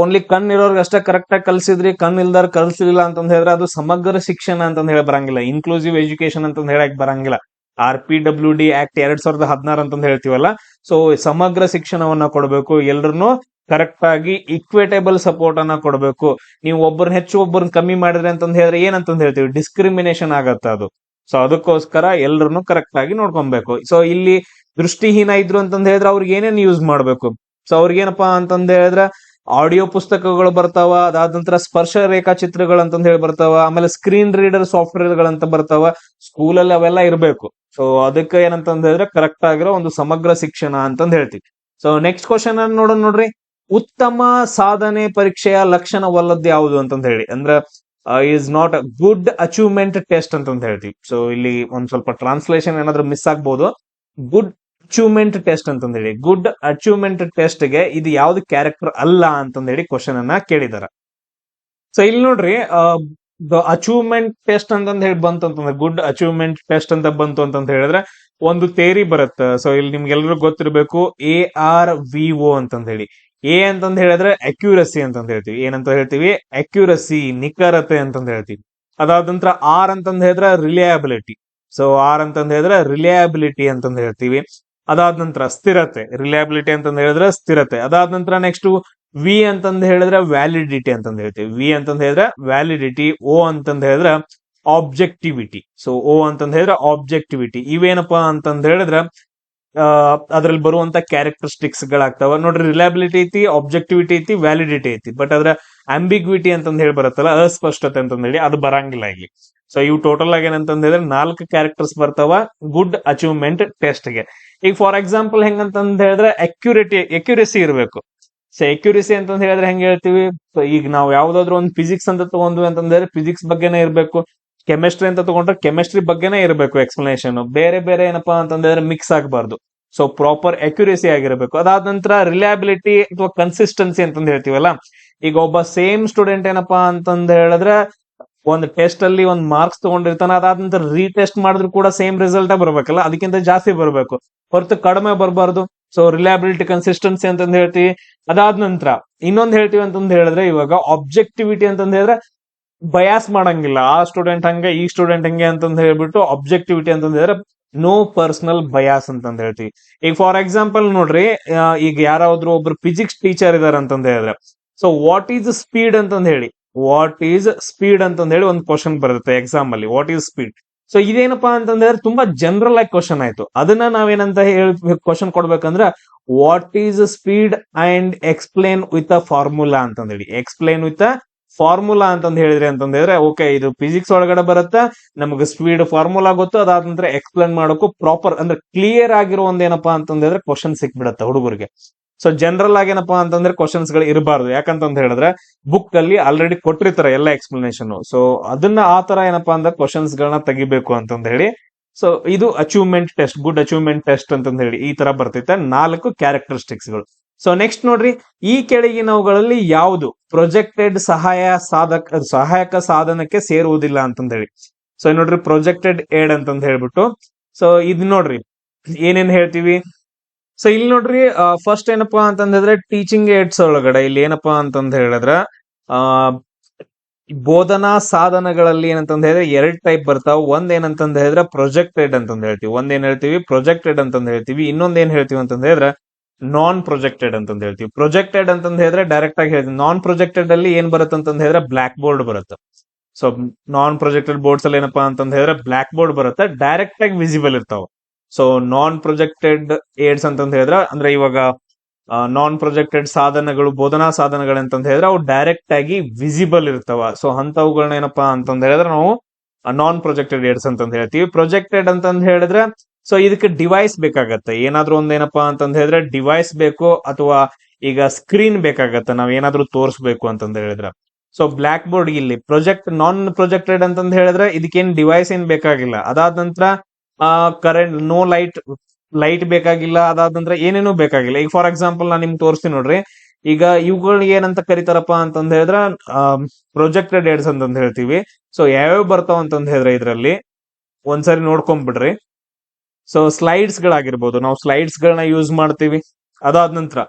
ಓನ್ಲಿ ಕಣ್ ಇರೋರ್ಗೆ ಅಷ್ಟೇ ಕರೆಕ್ಟ್ ಆಗಿ ಕಲ್ಸಿದ್ರಿ, ಕಣ್ ಇಲ್ದಾರ ಕಲ್ಸಲಿಲ್ಲ ಅಂತಂದ ಹೇಳಿದ್ರೆ ಅದು ಸಮಗ್ರ ಶಿಕ್ಷಣ ಅಂತಂದ ಹೇಳಿ ಬರಂಗಿಲ್ಲ. ಇನ್ಕ್ಲೂಸಿವ್ ಎಜುಕೇಶನ್ ಅಂತ ಹೇಳಕ್ ಬರಂಗಿಲ್ಲ. R P W D act ಎರಡ್ ಸಾವಿರದ ಹದಿನಾರು ಅಂತಂದ ಹೇಳ್ತೀವಲ್ಲ? ಸೊ ಸಮಗ್ರ ಶಿಕ್ಷಣವನ್ನ ಕೊಡಬೇಕು. ಎಲ್ರು ಕರೆಕ್ಟ್ ಆಗಿ ಇಕ್ವೇಟೇಬಲ್ ಸಪೋರ್ಟ್ ಅನ್ನ ಕೊಡಬೇಕು. ನೀವು ಒಬ್ಬರನ್ನ ಹೆಚ್ಚು ಒಬ್ಬರನ್ನ ಕಮ್ಮಿ ಮಾಡಿದ್ರೆ ಅಂತಂದ್ ಹೇಳಿದ್ರೆ ಏನಂತಂದ್ ಹೇಳ್ತೀವಿ? ಡಿಸ್ಕ್ರಿಮಿನೇಷನ್ ಆಗತ್ತ ಅದು. ಸೊ ಅದಕ್ಕೋಸ್ಕರ ಎಲ್ರು ಕರೆಕ್ಟ್ ಆಗಿ ನೋಡ್ಕೊಬೇಕು. ಸೊ ಇಲ್ಲಿ ದೃಷ್ಟಿಹೀನ ಇದ್ರು ಅಂತಂದ್ ಹೇಳಿದ್ರೆ ಅವ್ರಿಗೆ ಏನೇನ್ ಯೂಸ್ ಮಾಡ್ಬೇಕು? ಸೊ ಅವ್ರಿಗೇನಪ್ಪಾ ಅಂತಂದ ಹೇಳಿದ್ರೆ ಆಡಿಯೋ ಪುಸ್ತಕಗಳು ಬರ್ತಾವ, ಅದಾದ ನಂತರ ಸ್ಪರ್ಶ ರೇಖಾಚಿತ್ರಗಳು ಅಂತಂದ ಹೇಳಿ ಬರ್ತಾವ, ಆಮೇಲೆ ಸ್ಕ್ರೀನ್ ರೀಡರ್ ಸಾಫ್ಟ್ವೇರ್ ಗಳಂತ ಬರ್ತಾವ ಸ್ಕೂಲಲ್ಲಿ ಅವೆಲ್ಲ ಇರಬೇಕು. ಸೊ ಅದಕ್ಕೆ ಏನಂತಂದ್ ಹೇಳಿದ್ರೆ ಕರೆಕ್ಟ್ ಆಗಿರೋ ಒಂದು ಸಮಗ್ರ ಶಿಕ್ಷಣ ಅಂತಂದ ಹೇಳ್ತೀವಿ. ಸೊ ನೆಕ್ಸ್ಟ್ ಕ್ವಶನ್ ಅನ್ನ ನೋಡೋಣ ನೋಡ್ರಿ. ಉತ್ತಮ ಸಾಧನೆ ಪರೀಕ್ಷೆಯ ಲಕ್ಷಣವಲ್ಲದ್ದು ಯಾವುದು ಅಂತಂದ ಹೇಳಿ. ಅಂದ್ರೆ is not a good achievement test ಅಂತಂದ ಹೇಳ್ತೀವಿ. ಸೊ ಇಲ್ಲಿ ಒಂದ್ ಸ್ವಲ್ಪ ಟ್ರಾನ್ಸ್ಲೇಷನ್ ಏನಾದ್ರು ಮಿಸ್ ಆಗ್ಬೋದು. ಗುಡ್ ಅಚೀವ್ಮೆಂಟ್ ಟೆಸ್ಟ್ ಅಂತಂದ ಹೇಳಿ ಗುಡ್ ಅಚೀವ್ಮೆಂಟ್ ಟೆಸ್ಟ್ಗೆ ಇದು ಯಾವ್ದು ಕ್ಯಾರೆಕ್ಟರ್ ಅಲ್ಲ ಅಂತಂದ ಹೇಳಿ ಕ್ವಶನ್ ಅನ್ನ ಕೇಳಿದಾರ. ಸೊ ಇಲ್ಲಿ ನೋಡ್ರಿ ಅಚೀವ್ಮೆಂಟ್ ಟೆಸ್ಟ್ ಅಂತಂದ ಹೇಳಿ ಬಂತು ಅಂತಂದ್ರೆ ಗುಡ್ ಅಚೀವ್ಮೆಂಟ್ ಟೆಸ್ಟ್ ಅಂತ ಬಂತು ಅಂತ ಹೇಳಿದ್ರೆ ಒಂದು ತೇರಿ ಬರುತ್ತೆ. ಸೊ ಇಲ್ಲಿ ನಿಮ್ಗೆಲ್ಲರೂ ಗೊತ್ತಿರಬೇಕು, ಎ ಆರ್ ವಿ ಒ ಅಂತಂದ ಹೇಳಿ ಎ ಅಂತಂದ ಹೇಳಿದ್ರೆ ಅಕ್ಯೂರಸಿ ಅಂತಂದ ಹೇಳ್ತೀವಿ. ಏನಂತ ಹೇಳ್ತೀವಿ? ಅಕ್ಯೂರಸಿ, ನಿಖರತೆ ಅಂತಂದ ಹೇಳ್ತೀವಿ. ಅದಾದ ನಂತರ ಆರ್ ಅಂತಂದ ಹೇಳಿದ್ರೆ ರಿಲಯಬಿಲಿಟಿ. ಸೊ ಆರ್ ಅಂತಂದ ಹೇಳಿದ್ರೆ ರಿಲಯಬಿಲಿಟಿ ಅಂತಂದ ಹೇಳ್ತೀವಿ. ಅದಾದ ನಂತರ ಸ್ಥಿರತೆ ರಿಲಯಬಿಲಿಟಿ ಅಂತಂದು ಹೇಳಿದ್ರೆ ಸ್ಥಿರತೆ. ಅದಾದ ನಂತರ ನೆಕ್ಸ್ಟ್ ವಿ ಅಂತಂದು ಹೇಳಿದ್ರೆ ವ್ಯಾಲಿಡಿಟಿ ಅಂತಂದು ಹೇಳ್ತೀವಿ. ವಿ ಅಂತಂದು ಹೇಳಿದ್ರೆ ವ್ಯಾಲಿಡಿಟಿ ಓ ಅಂತಂದು ಹೇಳಿದ್ರೆ ಆಬ್ಜೆಕ್ಟಿವಿಟಿ ಸೊ ಓ ಅಂತಂದು ಹೇಳಿದ್ರೆ ಆಬ್ಜೆಕ್ಟಿವಿಟಿ ಇವೇನಪ್ಪಾ ಅಂತಂದು ಹೇಳಿದ್ರೆ ಅದ್ರಲ್ಲಿ ಬರುವಂತ ಕ್ಯಾರೆಕ್ಟರಿಸ್ಟಿಕ್ಸ್ ಗಳಾಗ್ತಾವ ನೋಡ್ರಿ ರಿಲಯಬಿಲಿಟಿ ಐತಿ ಆಬ್ಜೆಕ್ಟಿವಿಟಿ ಐತಿ ವ್ಯಾಲಿಡಿಟಿ ಐತಿ. ಬಟ್ ಅದ್ರ ಅಂಬಿಗ್ವಿಟಿ ಅಂತಂದು ಹೇಳಿ ಬರುತ್ತಲ್ಲ, ಅಸ್ಪಷ್ಟತೆ ಅಂತಂದು ಹೇಳಿ ಅದು ಬರಂಗಿಲ್ಲ ಇಲ್ಲಿ. ಸೊ ಇವು ಟೋಟಲ್ ಆಗಿ ಏನಂತಂದ್ರೆ ನಾಲ್ಕು ಕ್ಯಾರೆಕ್ಟರ್ಸ್ ಬರ್ತಾವ ಗುಡ್ ಅಚೀವ್ಮೆಂಟ್ ಟೆಸ್ಟ್ಗೆ. ಈಗ ಫಾರ್ ಎಕ್ಸಾಂಪಲ್ ಹೆಂಗಂತಂದ್ ಹೇಳಿದ್ರೆ ಅಕ್ಯುರೇಟಿ ಅಕ್ಯುರೇಸಿ ಇರಬೇಕು. ಸೊ ಅಕ್ಯುರೇಸಿ ಅಂತಂದ್ ಹೇಳಿದ್ರೆ ಹೆಂಗ್ ಹೇಳ್ತೀವಿ? ಈಗ ನಾವು ಯಾವ್ದಾದ್ರು ಒಂದು ಫಿಸಿಕ್ಸ್ ಅಂತ ತಗೊಂಡ್ವಿ ಅಂತಂದ್ರೆ ಫಿಸಿಕ್ಸ್ ಬಗ್ಗೆನೇ ಇರಬೇಕು. ಕೆಮಿಸ್ಟ್ರಿ ಅಂತ ತಗೊಂಡ್ರೆ ಕೆಮಿಸ್ಟ್ರಿ ಬಗ್ಗೆನೇ ಇರಬೇಕು ಎಕ್ಸ್ಪ್ಲನೇಷನ್ ಬೇರೆ ಬೇರೆ ಏನಪ್ಪಾ ಅಂತಂದ್ರೆ ಮಿಕ್ಸ್ ಆಗಬಾರ್ದು. ಸೊ ಪ್ರಾಪರ್ ಅಕ್ಯುರೇಸಿ ಆಗಿರಬೇಕು. ಅದಾದ ನಂತರ ರಿಲಯಬಿಲಿಟಿ ಅಥವಾ ಕನ್ಸಿಸ್ಟೆನ್ಸಿ ಅಂತಂದ್ ಹೇಳ್ತೀವಲ್ಲ? ಈಗ ಒಬ್ಬ ಸೇಮ್ ಸ್ಟೂಡೆಂಟ್ ಏನಪ್ಪಾ ಅಂತಂದ್ ಹೇಳಿದ್ರೆ ಒಂದು ಟೆಸ್ಟ್ ಅಲ್ಲಿ ಒಂದ್ ಮಾರ್ಕ್ಸ್ ತಗೊಂಡಿರ್ತಾನೆ ಅದಾದ ನಂತರ ರೀಟೆಸ್ಟ್ ಮಾಡಿದ್ರು ಕೂಡ ಸೇಮ್ ರಿಸಲ್ಟ್ ಬರ್ಬೇಕಲ್ಲ? ಅದಕ್ಕಿಂತ ಜಾಸ್ತಿ ಬರಬೇಕು. ಹೊರತು ಕಡಿಮೆ ಬರಬಾರ್ದು. ಸೊ ರಿಲಯಬಿಲಿಟಿ ಕನ್ಸಿಸ್ಟೆನ್ಸಿ ಅಂತಂದ್ ಹೇಳ್ತೀವಿ. ಅದಾದ ನಂತರ ಇನ್ನೊಂದ್ ಹೇಳ್ತೀವಿ ಅಂತಂದ್ ಹೇಳಿದ್ರೆ ಇವಾಗ ಆಬ್ಜೆಕ್ಟಿವಿಟಿ ಅಂತಂದ್ ಹೇಳಿದ್ರೆ ಬಯಾಸ್ ಮಾಡಂಗಿಲ್ಲ. ಆ ಸ್ಟೂಡೆಂಟ್ ಹಂಗೆ, ಈ ಸ್ಟೂಡೆಂಟ್ ಹಂಗೆ ಅಂತಂದ್ ಹೇಳ್ಬಿಟ್ಟು ಆಬ್ಜೆಕ್ಟಿವಿಟಿ ಅಂತಂದ್ ಹೇಳಿದ್ರೆ ನೋ ಪರ್ಸನಲ್ ಬಯಾಸ್ ಅಂತಂದ್ ಹೇಳ್ತೀವಿ. ಈಗ ಫಾರ್ ಎಕ್ಸಾಂಪಲ್ ನೋಡ್ರಿ ಈಗ ಯಾರಾದ್ರೂ ಒಬ್ರು ಫಿಸಿಕ್ಸ್ ಟೀಚರ್ ಇದಾರೆ ಅಂತಂದ್ ಹೇಳಿದ್ರೆ. ಸೊ ವಾಟ್ ಈಸ್ ಸ್ಪೀಡ್ ಅಂತಂದ್ ಹೇಳಿ? ವಾಟ್ ಈಸ್ ಸ್ಪೀಡ್ ಅಂತಂದೇಳಿ ಒಂದು ಕ್ವಶನ್ ಬರುತ್ತೆ ಎಕ್ಸಾಮ್ ಅಲ್ಲಿ. ವಾಟ್ ಈಸ್ ಸ್ಪೀಡ್ ಸೊ ಇದೇನಪ್ಪಾ ಅಂತಂದ್ರೆ ತುಂಬಾ ಜನರಲ್ ಆಗಿ ಕ್ವಶನ್ ಆಯ್ತು. ಅದನ್ನ ನಾವೇನಂತ ಹೇಳಿ ಕ್ವಶನ್ ಕೊಡ್ಬೇಕಂದ್ರೆ what is speed and explain with a formula ಅಂತಂದೇಳಿ. ಎಕ್ಸ್ಪ್ಲೇನ್ ವಿತ್ ಅ ಫಾರ್ಮುಲಾ ಅಂತಂದ್ ಹೇಳಿದ್ರೆ ಅಂತಂದ್ರೆ ಓಕೆ ಇದು ಫಿಸಿಕ್ಸ್ ಒಳಗಡೆ ಬರುತ್ತೆ, ನಮಗೆ ಸ್ಪೀಡ್ ಫಾರ್ಮುಲಾ ಗೊತ್ತು, ಅದಾದ ನಂತರ ಎಕ್ಸ್ಪ್ಲೇನ್ ಮಾಡೋಕು ಪ್ರಾಪರ್ ಅಂದ್ರೆ ಕ್ಲಿಯರ್ ಆಗಿರೋ ಒಂದೇನಪ್ಪಾ ಅಂತಂದ್ರೆ ಕ್ವಶನ್ ಸಿಕ್ಬಿಡತ್ತೆ ಹುಡುಗರಿಗೆ. ಸೊ ಜನರಲ್ ಆಗಿ ಏನಪ್ಪಾ ಅಂತಂದ್ರೆ ಕ್ವಶನ್ಸ್ಗಳು ಇರಬಾರ್ದು. ಯಾಕಂತಂದ್ ಹೇಳಿದ್ರೆ ಬುಕ್ ಅಲ್ಲಿ ಆಲ್ರೆಡಿ ಕೊಟ್ಟಿರ್ತಾರೆ ಎಲ್ಲ ಎಕ್ಸ್ಪ್ಲನೇಷನ್ ಸೊ ಅದನ್ನ ಆ ತರ ಏನಪ್ಪಾ ಅಂದ್ರೆ ಕ್ವಶನ್ಸ್ ಗಳನ್ನ ತೆಗಿಬೇಕು ಅಂತಂದ ಹೇಳಿ. ಸೊ ಇದು achievement test good achievement test ಅಂತಂದ ಹೇಳಿ ಈ ತರ ಬರ್ತೈತೆ. ನಾಲ್ಕು ಕ್ಯಾರೆಕ್ಟರಿಸ್ಟಿಕ್ಸ್ಗಳು. ಸೊ ನೆಕ್ಸ್ಟ್ ನೋಡ್ರಿ, ಈ ಕೆಳಗಿನವುಗಳಲ್ಲಿ ಯಾವುದು? ಪ್ರೊಜೆಕ್ಟೆಡ್ ಸಹಾಯ ಸಾಧಕ, ಸಹಾಯಕ ಸಾಧನಕ್ಕೆ ಸೇರುವುದಿಲ್ಲ ಅಂತಂದ ಹೇಳಿ. ಸೊ ನೋಡ್ರಿ ಪ್ರೊಜೆಕ್ಟೆಡ್ ಏಡ್ ಅಂತಂದ ಹೇಳ್ಬಿಟ್ಟು. ಸೊ ಇದ್ ನೋಡ್ರಿ, ಏನೇನ್ ಹೇಳ್ತೀವಿ? ಸೊ ಇಲ್ಲಿ ನೋಡ್ರಿ ಫಸ್ಟ್ ಏನಪ್ಪಾ ಅಂತಂದ್ರೆ ಟೀಚಿಂಗ್ ಏಡ್ಸ್ ಒಳಗಡೆ ಇಲ್ಲಿ ಏನಪ್ಪಾ ಅಂತಂದ ಹೇಳಿದ್ರ, ಆ, ಬೋಧನಾ ಸಾಧನಗಳಲ್ಲಿ ಏನಂತಂದ್ ಹೇಳಿದ್ರೆ ಎರಡ್ ಟೈಪ್ ಬರ್ತಾವ. ಒಂದ್ ಏನಂತಂದ್ ಹೇಳಿದ್ರೆ ಪ್ರೊಜೆಕ್ಟೆಡ್ ಅಂತಂದ್ ಹೇಳ್ತೀವಿ. ಒಂದ್ ಏನ್ ಹೇಳ್ತೀವಿ? ಪ್ರೊಜೆಕ್ಟೆಡ್ ಅಂತಂದ್ ಹೇಳ್ತೀವಿ. ಇನ್ನೊಂದ್ ಏನ್ ಹೇಳ್ತೀವಿ ಅಂತಂದ್ ಹೇಳಿದ್ರೆ ನಾನ್ ಪ್ರೊಜೆಕ್ಟೆಡ್ ಅಂತಂದ್ ಹೇಳ್ತೀವಿ. ಪ್ರೊಜೆಕ್ಟೆಡ್ ಅಂತಂದ್ ಹೇಳಿದ್ರೆ ಡೈರೆಕ್ಟ್ ಆಗಿ ಹೇಳ್ತೀವಿ. ನಾನ್ ಪ್ರೊಜೆಕ್ಟೆಡ್ ಅಲ್ಲಿ ಏನ್ ಬರುತ್ತೆ ಅಂತಂದ್ ಹೇಳಿದ್ರೆ ಬ್ಲಾಕ್ ಬೋರ್ಡ್ ಬರುತ್ತೆ. ಸೊ ನಾನ್ ಪ್ರೊಜೆಕ್ಟೆಡ್ ಬೋರ್ಡ್ಸ್ ಅಲ್ಲಿ ಏನಪ್ಪಾ ಅಂತಂದ್ ಹೇಳಿದ್ರೆ ಬ್ಲಾಕ್ ಬೋರ್ಡ್ ಬರುತ್ತೆ. ಡೈರೆಕ್ಟ್ ಆಗಿ ವಿಸಿಬಲ್ ಇರ್ತಾವ. ಸೊ ನಾನ್ ಪ್ರೊಜೆಕ್ಟೆಡ್ ಏಡ್ಸ್ ಅಂತಂದ್ ಹೇಳಿದ್ರೆ, ಅಂದ್ರೆ ಇವಾಗ ನಾನ್ ಪ್ರೊಜೆಕ್ಟೆಡ್ ಸಾಧನಗಳು, ಬೋಧನಾ ಸಾಧನಗಳು ಅಂತಂದ್ ಹೇಳಿದ್ರೆ, ಅವು ಡೈರೆಕ್ಟ್ ಆಗಿ ವಿಸಿಬಲ್ ಇರ್ತಾವ. ಸೊ ಅಂತವುಗಳನ್ನ ಏನಪ್ಪಾ ಅಂತಂದ್ ಹೇಳಿದ್ರೆ ನಾವು ನಾನ್ ಪ್ರೊಜೆಕ್ಟೆಡ್ ಏಡ್ಸ್ ಅಂತ ಹೇಳ್ತೀವಿ. ಪ್ರೊಜೆಕ್ಟೆಡ್ ಅಂತಂದ್ ಹೇಳಿದ್ರೆ ಸೊ ಇದಕ್ಕೆ ಡಿವೈಸ್ ಬೇಕಾಗತ್ತೆ. ಏನಾದ್ರೂ ಒಂದ್ ಏನಪ್ಪಾ ಅಂತಂದ್ ಹೇಳಿದ್ರೆ ಡಿವೈಸ್ ಬೇಕು ಅಥವಾ ಈಗ ಸ್ಕ್ರೀನ್ ಬೇಕಾಗತ್ತೆ. ನಾವ್ ಏನಾದ್ರೂ ತೋರಿಸ್ಬೇಕು ಅಂತಂದ್ ಹೇಳಿದ್ರೆ. ಸೊ ಬ್ಲಾಕ್ ಬೋರ್ಡ್ ಇಲ್ಲಿ ಪ್ರೊಜೆಕ್ಟ್ ನಾನ್ ಪ್ರೊಜೆಕ್ಟೆಡ್ ಅಂತಂದ್ ಹೇಳಿದ್ರೆ, ಇದಕ್ಕೇನ್ ಡಿವೈಸ್ ಏನ್ ಬೇಕಾಗಿಲ್ಲ. ಅದಾದ ನಂತರ ಕರೆಂಟ್ ನೋ ಲೈಟ್ ಲೈಟ್ ಬೇಕಾಗಿಲ್ಲ ಅದಾದ ನಂತರ ಏನೇನೂ ಬೇಕಾಗಿಲ್ಲ. ಈಗ ಫಾರ್ ಎಕ್ಸಾಂಪಲ್ ನಾನು ನಿಮ್ಗೆ ತೋರಿಸ್ತೀನಿ ನೋಡ್ರಿ. ಈಗ ಇವುಗಳು ಏನಂತ ಕರಿತಾರಪ್ಪ ಅಂತಂದ್ ಹೇಳಿದ್ರೆ ಪ್ರೊಜೆಕ್ಟೆಡ್ ಏಡ್ಸ್ ಅಂತ ಹೇಳ್ತೀವಿ. ಸೊ ಯಾವ್ಯಾವ ಬರ್ತಾವ ಅಂತಂದ್ ಹೇಳಿದ್ರೆ ಇದ್ರಲ್ಲಿ ಒಂದ್ಸರಿ ನೋಡ್ಕೊಂಡ್ಬಿಡ್ರಿ ಸೊ ಸ್ಲೈಡ್ಸ್ ಗಳಾಗಿರ್ಬೋದು ನಾವು ಸ್ಲೈಡ್ಸ್ ಗಳನ್ನ ಯೂಸ್ ಮಾಡ್ತೀವಿ ಅದಾದ ನಂತರ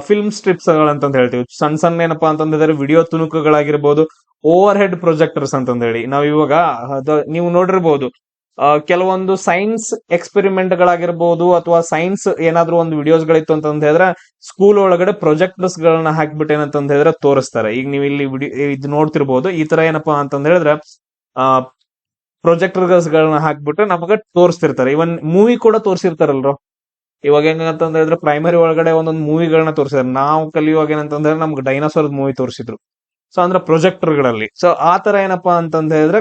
ಫಿಲ್ಮ್ ಸ್ಟ್ರಿಪ್ಸ್ ಗಳಂತಂದ್ ಹೇಳ್ತೀವಿ. ಸಣ್ಣ ಸಣ್ಣ ಏನಪ್ಪಾ ಅಂತಂದ್ರೆ ವಿಡಿಯೋ ತುಣುಕುಗಳಾಗಿರ್ಬೋದು ಓವರ್ ಹೆಡ್ ಪ್ರೊಜೆಕ್ಟರ್ಸ್ ಅಂತಂದ್ ಹೇಳಿ. ನಾವ್ ಇವಾಗ ನೀವು ನೋಡಿರ್ಬೋದು ಆ, ಕೆಲವೊಂದು ಸೈನ್ಸ್ ಎಕ್ಸ್ಪೆರಿಮೆಂಟ್ ಗಳಾಗಿರ್ಬೋದು ಅಥವಾ ಸೈನ್ಸ್ ಏನಾದ್ರು ಒಂದು ವಿಡಿಯೋಸ್ ಗಳಿತ್ತು ಅಂತಂದ ಹೇಳಿದ್ರೆ, ಸ್ಕೂಲ್ ಒಳಗಡೆ ಪ್ರೊಜೆಕ್ಟರ್ಸ್ ಗಳನ್ನ ಹಾಕ್ಬಿಟ್ಟು ಏನಂತಂದ ಹೇಳಿದ್ರೆ ತೋರಿಸ್ತಾರೆ. ಈಗ ನೀವು ಇಲ್ಲಿ ವಿಡಿಯೋ ಇದು ನೋಡ್ತಿರ್ಬೋದು, ಈ ತರ ಏನಪ್ಪಾ ಅಂತಂದ ಹೇಳಿದ್ರೆ, ಆ ಪ್ರೊಜೆಕ್ಟರ್ಸ್ ಗಳನ್ನ ಹಾಕ್ಬಿಟ್ಟು ನಮಗೆ ತೋರಿಸ್ತಿರ್ತಾರೆ. ಇವನ್ ಮೂವಿ ಕೂಡ ತೋರಿಸಿರ್ತಾರಲ್ರೋ? ಇವಾಗ ಏನಂತ ಹೇಳಿದ್ರೆ ಪ್ರೈಮರಿ ಒಳಗಡೆ ಒಂದೊಂದು ಮೂವಿಗಳನ್ನ ತೋರಿಸಿದ್ರು. ನಾವು ಕಲಿಯುವಾಗ ಏನಂತಂದ್ರೆ ನಮ್ಗೆ ಡೈನೋಸಾರ್ ಮೂವಿ ತೋರಿಸಿದ್ರು. ಸೊ ಅಂದ್ರೆ ಪ್ರೊಜೆಕ್ಟರ್ಗಳಲ್ಲಿ ಸೊ ಆ ತರ ಏನಪ್ಪಾ ಅಂತಂದ ಹೇಳಿದ್ರೆ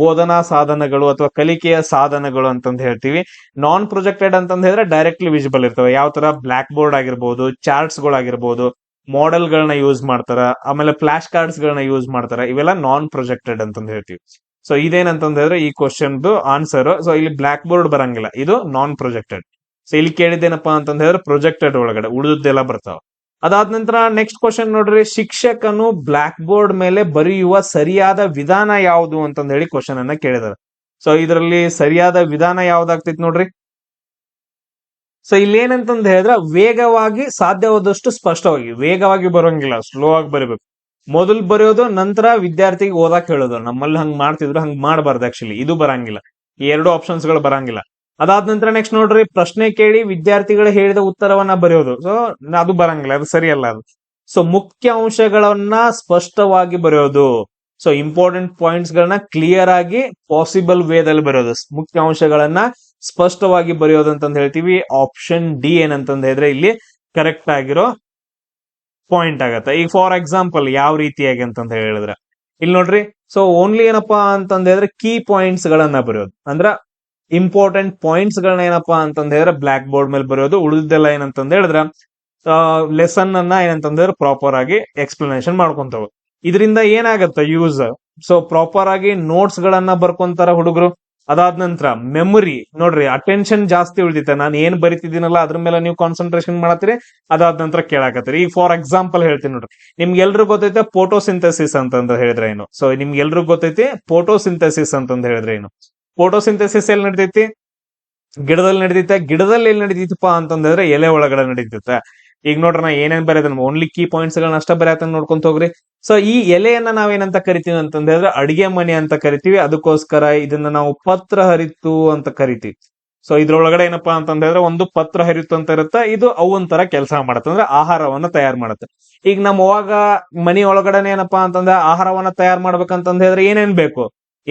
ಬೋಧನಾ ಸಾಧನಗಳು ಅಥವಾ ಕಲಿಕೆಯ ಸಾಧನಗಳು ಅಂತಂದು ಹೇಳ್ತೀವಿ. ನಾನ್ ಪ್ರೊಜೆಕ್ಟೆಡ್ ಅಂತ ಹೇಳಿದ್ರೆ ಡೈರೆಕ್ಟ್ಲಿ ವಿಸಿಬಲ್ ಇರ್ತವೆ. ಯಾವ ತರ? ಬ್ಲಾಕ್ ಬೋರ್ಡ್ ಆಗಿರ್ಬೋದು ಚಾರ್ಟ್ಸ್ ಗಳಾಗಿರ್ಬೋದು ಮಾಡೆಲ್ ಗಳನ್ನ ಯೂಸ್ ಮಾಡ್ತಾರ, ಆಮೇಲೆ ಫ್ಲಾಶ್ ಕಾರ್ಡ್ಸ್ ಗಳನ್ನ ಯೂಸ್ ಮಾಡ್ತಾರ. ಇವೆಲ್ಲ ನಾನ್ ಪ್ರೊಜೆಕ್ಟೆಡ್ ಅಂತಂದು ಹೇಳ್ತೀವಿ. ಸೊ ಇದೇನಂತಂದ್ರೆ ಹೇಳಿದ್ರೆ ಈ ಕ್ವಶನ್ದು ಆನ್ಸರ್ ಸೊ ಇಲ್ಲಿ ಬ್ಲಾಕ್ ಬೋರ್ಡ್ ಬರಂಗಿಲ್ಲ. ಇದು ನಾನ್ ಪ್ರೊಜೆಕ್ಟೆಡ್ ಸೊ ಇಲ್ಲಿ ಕೇಳಿದ್ದೇನಪ್ಪಾ ಅಂತಂದ್ರೆ ಪ್ರೊಜೆಕ್ಟೆಡ್ ಒಳಗಡೆ, ಉಳಿದದ್ದೆಲ್ಲ ಬರ್ತಾವ. ಅದಾದ ನಂತರ ನೆಕ್ಸ್ಟ್ ಕ್ವಶನ್ ನೋಡ್ರಿ. ಶಿಕ್ಷಕನು ಬ್ಲಾಕ್ ಬೋರ್ಡ್ ಮೇಲೆ ಬರೆಯುವ ಸರಿಯಾದ ವಿಧಾನ ಯಾವುದು ಅಂತಂದ ಹೇಳಿ ಕ್ವಶನ್ ಅನ್ನ ಕೇಳಿದಾರೆ. ಸೊ ಇದರಲ್ಲಿ ಸರಿಯಾದ ವಿಧಾನ ಯಾವ್ದಾಗ್ತೈತಿ ನೋಡ್ರಿ? ಸೊ ಇಲ್ಲಿ ಏನಂತಂದ್ ಹೇಳಿದ್ರೆ ವೇಗವಾಗಿ ಸಾಧ್ಯವಾದಷ್ಟು ಸ್ಪಷ್ಟವಾಗಿ, ವೇಗವಾಗಿ ಬರೋಂಗಿಲ್ಲ ಸ್ಲೋ ಆಗಿ ಬರೀಬೇಕು. ಮೊದಲು ಬರೆಯೋದು, ನಂತರ ವಿದ್ಯಾರ್ಥಿಗೆ ಓದಾಕ್ ಹೇಳೋದು. ನಮ್ಮಲ್ಲಿ ಹಂಗ್ ಮಾಡ್ತಿದ್ರು, ಹಂಗ್ ಮಾಡಬಾರ್ದು ಆಕ್ಚುಲಿ ಇದು ಬರಂಗಿಲ್ಲ. ಎರಡು ಆಪ್ಷನ್ಸ್ಗಳು ಬರಂಗಿಲ್ಲ. ಅದಾದ ನಂತರ ನೆಕ್ಸ್ಟ್ ನೋಡ್ರಿ, ಪ್ರಶ್ನೆ ಕೇಳಿ ವಿದ್ಯಾರ್ಥಿಗಳು ಹೇಳಿದ ಉತ್ತರವನ್ನ ಬರೆಯೋದು. ಸೊ ಅದು ಬರಂಗಿಲ್ಲ, ಅದು ಸರಿಯಲ್ಲ ಅದು. ಸೊ ಮುಖ್ಯ ಅಂಶಗಳನ್ನ ಸ್ಪಷ್ಟವಾಗಿ ಬರೆಯೋದು. ಸೊ ಇಂಪಾರ್ಟೆಂಟ್ ಪಾಯಿಂಟ್ಸ್ ಗಳನ್ನ ಕ್ಲಿಯರ್ ಆಗಿ ಪಾಸಿಬಲ್ ವೇದಲ್ಲಿ ಬರೆಯೋದು. ಮುಖ್ಯ ಅಂಶಗಳನ್ನ ಸ್ಪಷ್ಟವಾಗಿ ಬರೆಯೋದು ಅಂತಂದ ಹೇಳ್ತೀವಿ. ಆಪ್ಷನ್ ಡಿ ಏನಂತಂದ ಹೇಳಿದ್ರೆ ಇಲ್ಲಿ ಕರೆಕ್ಟ್ ಆಗಿರೋ ಪಾಯಿಂಟ್ ಆಗತ್ತೆ. ಈಗ ಫಾರ್ ಎಕ್ಸಾಂಪಲ್ ಯಾವ ರೀತಿಯಾಗಿ ಅಂತಂದ ಹೇಳಿದ್ರೆ. ಇಲ್ಲಿ ನೋಡ್ರಿ ಸೊ ಓನ್ಲಿ ಏನಪ್ಪಾ ಅಂತಂದ್ರೆ ಕೀ ಪಾಯಿಂಟ್ಸ್ ಗಳನ್ನ ಬರೆಯೋದು. ಅಂದ್ರ ಇಂಪಾರ್ಟೆಂಟ್ ಪಾಯಿಂಟ್ಸ್ ಗಳನ್ನ ಏನಪ್ಪಾ ಅಂತಂದ ಹೇಳಿದ್ರೆ ಬ್ಲಾಕ್ ಬೋರ್ಡ್ ಮೇಲೆ ಬರೆಯೋದು ಉಳಿದೆಲ್ಲ ಏನಂತಂದ ಹೇಳಿದ್ರೆ ಲೆಸನ್ ಅನ್ನ ಏನಂತಂದ ಪ್ರಾಪರ್ ಆಗಿ ಎಕ್ಸ್ಪ್ಲನೇಷನ್ ಮಾಡ್ಕೊಂತಾವ. ಇದರಿಂದ ಏನಾಗತ್ತ ಯೂಸ್ ಸೊ ಪ್ರಾಪರ್ ಆಗಿ ನೋಟ್ಸ್ ಗಳನ್ನ ಬರ್ಕೊಂತಾರ ಹುಡುಗರು. ಅದಾದ ನಂತರ ಮೆಮೊರಿ ನೋಡ್ರಿ ಅಟೆನ್ಷನ್ ಜಾಸ್ತಿ ಉಳಿದಿತ್ತೆ. ನಾನು ಏನ್ ಬರಿತಿದ್ದೀನಲ್ಲ, ಅದ್ರ ಮೇಲೆ ನೀವು ಕಾನ್ಸಂಟ್ರೇಷನ್ ಮಾಡತ್ತೀರಿ, ಅದಾದ ನಂತರ ಕೇಳಾಕತ್ತೀರಿ. ಈಗ ಫಾರ್ ಎಕ್ಸಾಂಪಲ್ ಹೇಳ್ತೀನಿ ನೋಡ್ರಿ. ನಿಮ್ಗೆ ಎಲ್ರಿಗೂ ಗೊತ್ತೈತೆ ಫೋಟೋಸಿಂಥಸಿಸ್ ಅಂತಂದ್ರೆ ಹೇಳಿದ್ರೆ ಏನು? ಸೊ ನಿಮ್ಗೆ ಎಲ್ರಿಗೂ ಗೊತ್ತೈತಿ ಫೋಟೋಸಿಂಥಸಿಸ್ ಅಂತಂದ್ ಹೇಳಿದ್ರೆ ಏನು? ಫೋಟೋಸಿಂಥಸಿಸ್ ಎಲ್ಲಿ ನಡಿತೈತಿ ಗಿಡದಲ್ಲಿ ನಡೀತೈತೆ ಗಿಡದಲ್ಲಿ ಎಲ್ಲಿ ನಡೆದಿತ್ತಪ್ಪ ಅಂತಂದ್ರೆ ಎಲೆ ಒಳಗಡೆ ನಡೀತೈತೆ ಈಗ ನೋಡ್ರಿ ನಾ ಏನೇನ್ ಬರೆಯೋದನ್ನ ಓನ್ಲಿ ಕೀ ಪಾಯಿಂಟ್ಸ್ ಗಳನ್ನ ಅಷ್ಟ ಬರೆಯತ್ತ ನೋಡ್ಕೊಂತ ಹೋಗ್ರಿ. ಸೊ ಈ ಎಲೆಯನ್ನ ನಾವೇನಂತ ಕರಿತೀವಿ ಅಂತಂದ್ರೆ ಅಡಿಗೆ ಮನೆ ಅಂತ ಕರಿತೀವಿ. ಅದಕ್ಕೋಸ್ಕರ ಇದನ್ನ ನಾವು ಪತ್ರ ಹರಿತು ಅಂತ ಕರಿತೀವಿ. ಸೊ ಇದ್ರೊಳಗಡೆ ಏನಪ್ಪಾ ಅಂತಂದ್ರೆ ಒಂದು ಪತ್ರ ಹರಿತು ಅಂತ ಇರುತ್ತೆ. ಇದು ಅವಂತರ ತರ ಕೆಲಸ ಮಾಡುತ್ತೆ. ಅಂದ್ರೆ ಆಹಾರವನ್ನ ತಯಾರು ಮಾಡುತ್ತೆ. ಈಗ ನಮ್ ಅವಾಗ ಮನಿ ಒಳಗಡೆನೆ ಏನಪ್ಪಾ ಅಂತಂದ್ರೆ ಆಹಾರವನ್ನ ತಯಾರು ಮಾಡ್ಬೇಕಂತಂದ್ರೆ ಏನೇನ್ ಬೇಕು?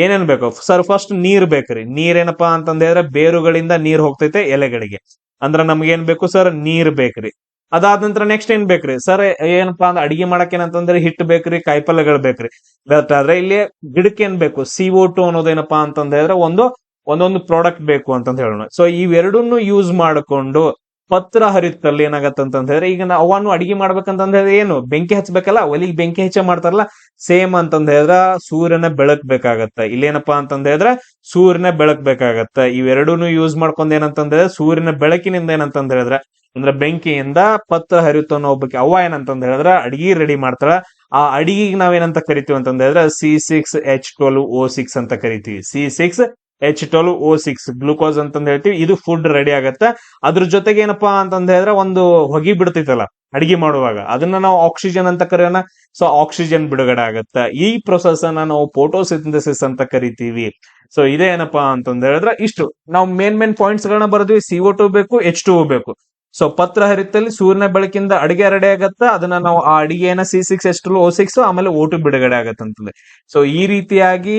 ಏನೇನ್ ಬೇಕು? ಸರ್ ಫಸ್ಟ್ ನೀರ್ ಬೇಕ್ರಿ ನೀರ್ ಏನಪ್ಪಾ ಅಂತಂದ್ರೆ ಬೇರುಗಳಿಂದ ನೀರ್ ಹೋಗ್ತೈತೆ ಎಲೆಗಳಿಗೆ. ಅಂದ್ರ ನಮ್ಗೆ ಏನ್ ಬೇಕು ಸರ್? ನೀರ್ ಬೇಕ್ರಿ ಅದಾದ ನಂತರ ನೆಕ್ಸ್ಟ್ ಏನ್ ಬೇಕ್ರಿ ಸರ್, ಏನಪ್ಪಾ ಅಂದ್ರೆ ಅಡಿಗೆ ಮಾಡಕ್ ಏನಂತಂದ್ರೆ ಹಿಟ್ ಬೇಕ್ರಿ ಕಾಯಿಪಲ್ಯಗಳು ಬೇಕ್ರಿ ಬಟ್ ಆದ್ರೆ ಇಲ್ಲಿ ಗಿಡಕ್ಕೆ ಏನ್ ಬೇಕು? ಸಿಒ ಟು ಅನ್ನೋದೇನಪ್ಪಾ ಅಂತಂದ್ರೆ ಒಂದು, ಒಂದೊಂದು ಪ್ರಾಡಕ್ಟ್ ಬೇಕು ಅಂತಂದ್ ಹೇಳೋಣ. ಸೊ ಇವೆರಡನ್ನು ಯೂಸ್ ಮಾಡಿಕೊಂಡು ಪತ್ರ ಹರಿತಲ್ಲಿ ಏನಾಗತ್ತೆ ಅಂತಂದ್ ಹೇಳಿದ್ರೆ, ಈಗ ನಾವು ಅವನು ಅಡಿಗೆ ಮಾಡ್ಬೇಕಂತಂದ್ ಹೇಳಿದ್ರೆ ಏನು, ಬೆಂಕಿ ಹಚ್ಬೇಕಲ್ಲ, ಒಲಿಗೆ ಬೆಂಕಿ ಹೆಚ್ಚ ಮಾಡ್ತಾರಲ್ಲ, ಸೇಮ್ ಅಂತಂದ್ ಹೇಳಿದ್ರೆ ಸೂರ್ಯನ ಬೆಳಕ್ ಬೇಕಾಗತ್ತ ಇಲ್ಲೇನಪ್ಪಾ ಅಂತಂದ ಹೇಳಿದ್ರೆ ಸೂರ್ಯನ ಬೆಳಕ್ ಬೇಕಾಗತ್ತ ಇವೆರಡೂನು ಯೂಸ್ ಮಾಡ್ಕೊಂಡ್ ಏನಂತಂದ್ ಹೇಳಿದ್ರೆ ಸೂರ್ಯನ ಬೆಳಕಿನಿಂದ ಏನಂತಂದ್ ಹೇಳಿದ್ರೆ, ಅಂದ್ರೆ ಬೆಂಕಿಯಿಂದ ಪತ್ರ ಹರಿತು ಅನ್ನೋ ಒಬ್ಬಕ್ಕೆ ಅವ ಏನಂತಂದ್ ಹೇಳಿದ್ರೆ ಅಡಿಗೆ ರೆಡಿ ಮಾಡ್ತಾರ ಆ ಅಡಿಗೆಗೆ ನಾವೇನಂತ ಕರಿತೀವಿ ಅಂತಂದ್ರೆ C six H twelve O six ಅಂತ ಕರಿತೀವಿ. C six H twelve O six glucose ಅಂತಂದ್ ಹೇಳ್ತೀವಿ. ಇದು ಫುಡ್ ರೆಡಿ ಆಗತ್ತೆ. ಅದ್ರ ಜೊತೆಗೆ ಏನಪ್ಪಾ ಅಂತಂದ ಹೇಳಿದ್ರೆ ಒಂದು ಹೊಗಿ ಬಿಡ್ತೈತಲ್ಲ, ಅಡಿಗೆ ಮಾಡುವಾಗ. ಅದನ್ನ ನಾವು ಆಕ್ಸಿಜನ್ ಅಂತ ಕರೆಯೋಣ. ಸೊ ಆಕ್ಸಿಜನ್ ಬಿಡುಗಡೆ ಆಗತ್ತ. ಈ ಪ್ರೊಸೆಸ್ ಅನ್ನ ನಾವು ಫೋಟೋಸಿಂಥಸಿಸ್ ಅಂತ ಕರಿತೀವಿ. ಸೊ ಇದೇ ಏನಪ್ಪಾ ಅಂತಂದ ಹೇಳಿದ್ರೆ, ಇಷ್ಟು. ನಾವು ಮೇನ್ ಮೇನ್ ಪಾಯಿಂಟ್ಸ್ ಗಳನ್ನ ಬರೆದ್ವಿ. ಸಿ ಓ ಟು ಬೇಕು ಎಚ್ ಟು ಬೇಕು. ಸೊ ಪತ್ರ ಹರಿತಲ್ಲಿ ಸೂರ್ಯನ ಬೆಳಕಿಂದ ಅಡಿಗೆ ರೆಡಿ ಆಗತ್ತ. ಅದನ್ನ ನಾವು ಆ ಅಡಿಗೆನ C six H two O six ಆಮೇಲೆ ಓಟು ಬಿಡುಗಡೆ ಆಗತ್ತಂತಂದ್ರೆ ಸೊ ಈ ರೀತಿಯಾಗಿ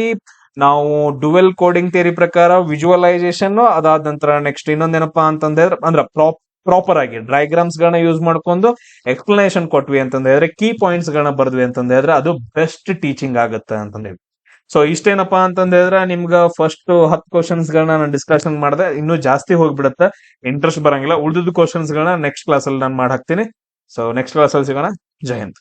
ನಾವು ಡುವೆಲ್ ಕೋಡಿಂಗ್ ಥಿಯರಿ ಪ್ರಕಾರ ವಿಜುವಲೈಸೇಷನ್ ಅದಾದ ನಂತರ ನೆಕ್ಸ್ಟ್ ಇನ್ನೊಂದೇನಪ್ಪಾ ಅಂತಂದ್ರೆ, ಅಂದ್ರೆ ಪ್ರಾಪ್ ಪ್ರಾಪರ್ ಆಗಿ ಡಯಾಗ್ರಾಮ್ಸ್ ಗಳನ್ನ ಯೂಸ್ ಮಾಡ್ಕೊಂಡು ಎಕ್ಸ್ಪ್ಲನೇಷನ್ ಕೊಟ್ವಿ ಅಂತಂದ್ರೆ ಕೀ ಪಾಯಿಂಟ್ಸ್ ಗಳನ್ನ ಬರ್ದ್ವಿ ಅಂತಂದ್ರೆ ಅದು ಬೆಸ್ಟ್ ಟೀಚಿಂಗ್ ಆಗುತ್ತೆ ಅಂತಂದ್ರೆ ಸೊ ಇಷ್ಟೇನಪ್ಪಾ ಅಂತಂದ್ರೆ ನಿಮ್ಗ ಫಸ್ಟ್ ಹತ್ತು ಕ್ವಶನ್ಸ್ ಗಳನ್ನ ನಾನು ಡಿಸ್ಕಷನ್ ಮಾಡಿದೆ, ಇನ್ನೂ ಜಾಸ್ತಿ ಹೋಗ್ಬಿಡುತ್ತೆ. ಇಂಟ್ರೆಸ್ಟ್ ಬರಂಗಿಲ್ಲ ಉಳಿದ ಕ್ವಶನ್ಸ್ ಗಳನ್ನ ನೆಕ್ಸ್ಟ್ ಕ್ಲಾಸ್ ಅಲ್ಲಿ ನಾನು ಮಾಡಿ ಹಾಕ್ತೀನಿ ಸೊ ನೆಕ್ಸ್ಟ್ ಕ್ಲಾಸ್ ಅಲ್ಲಿ ಸಿಗೋಣ. ಜಯಂತ್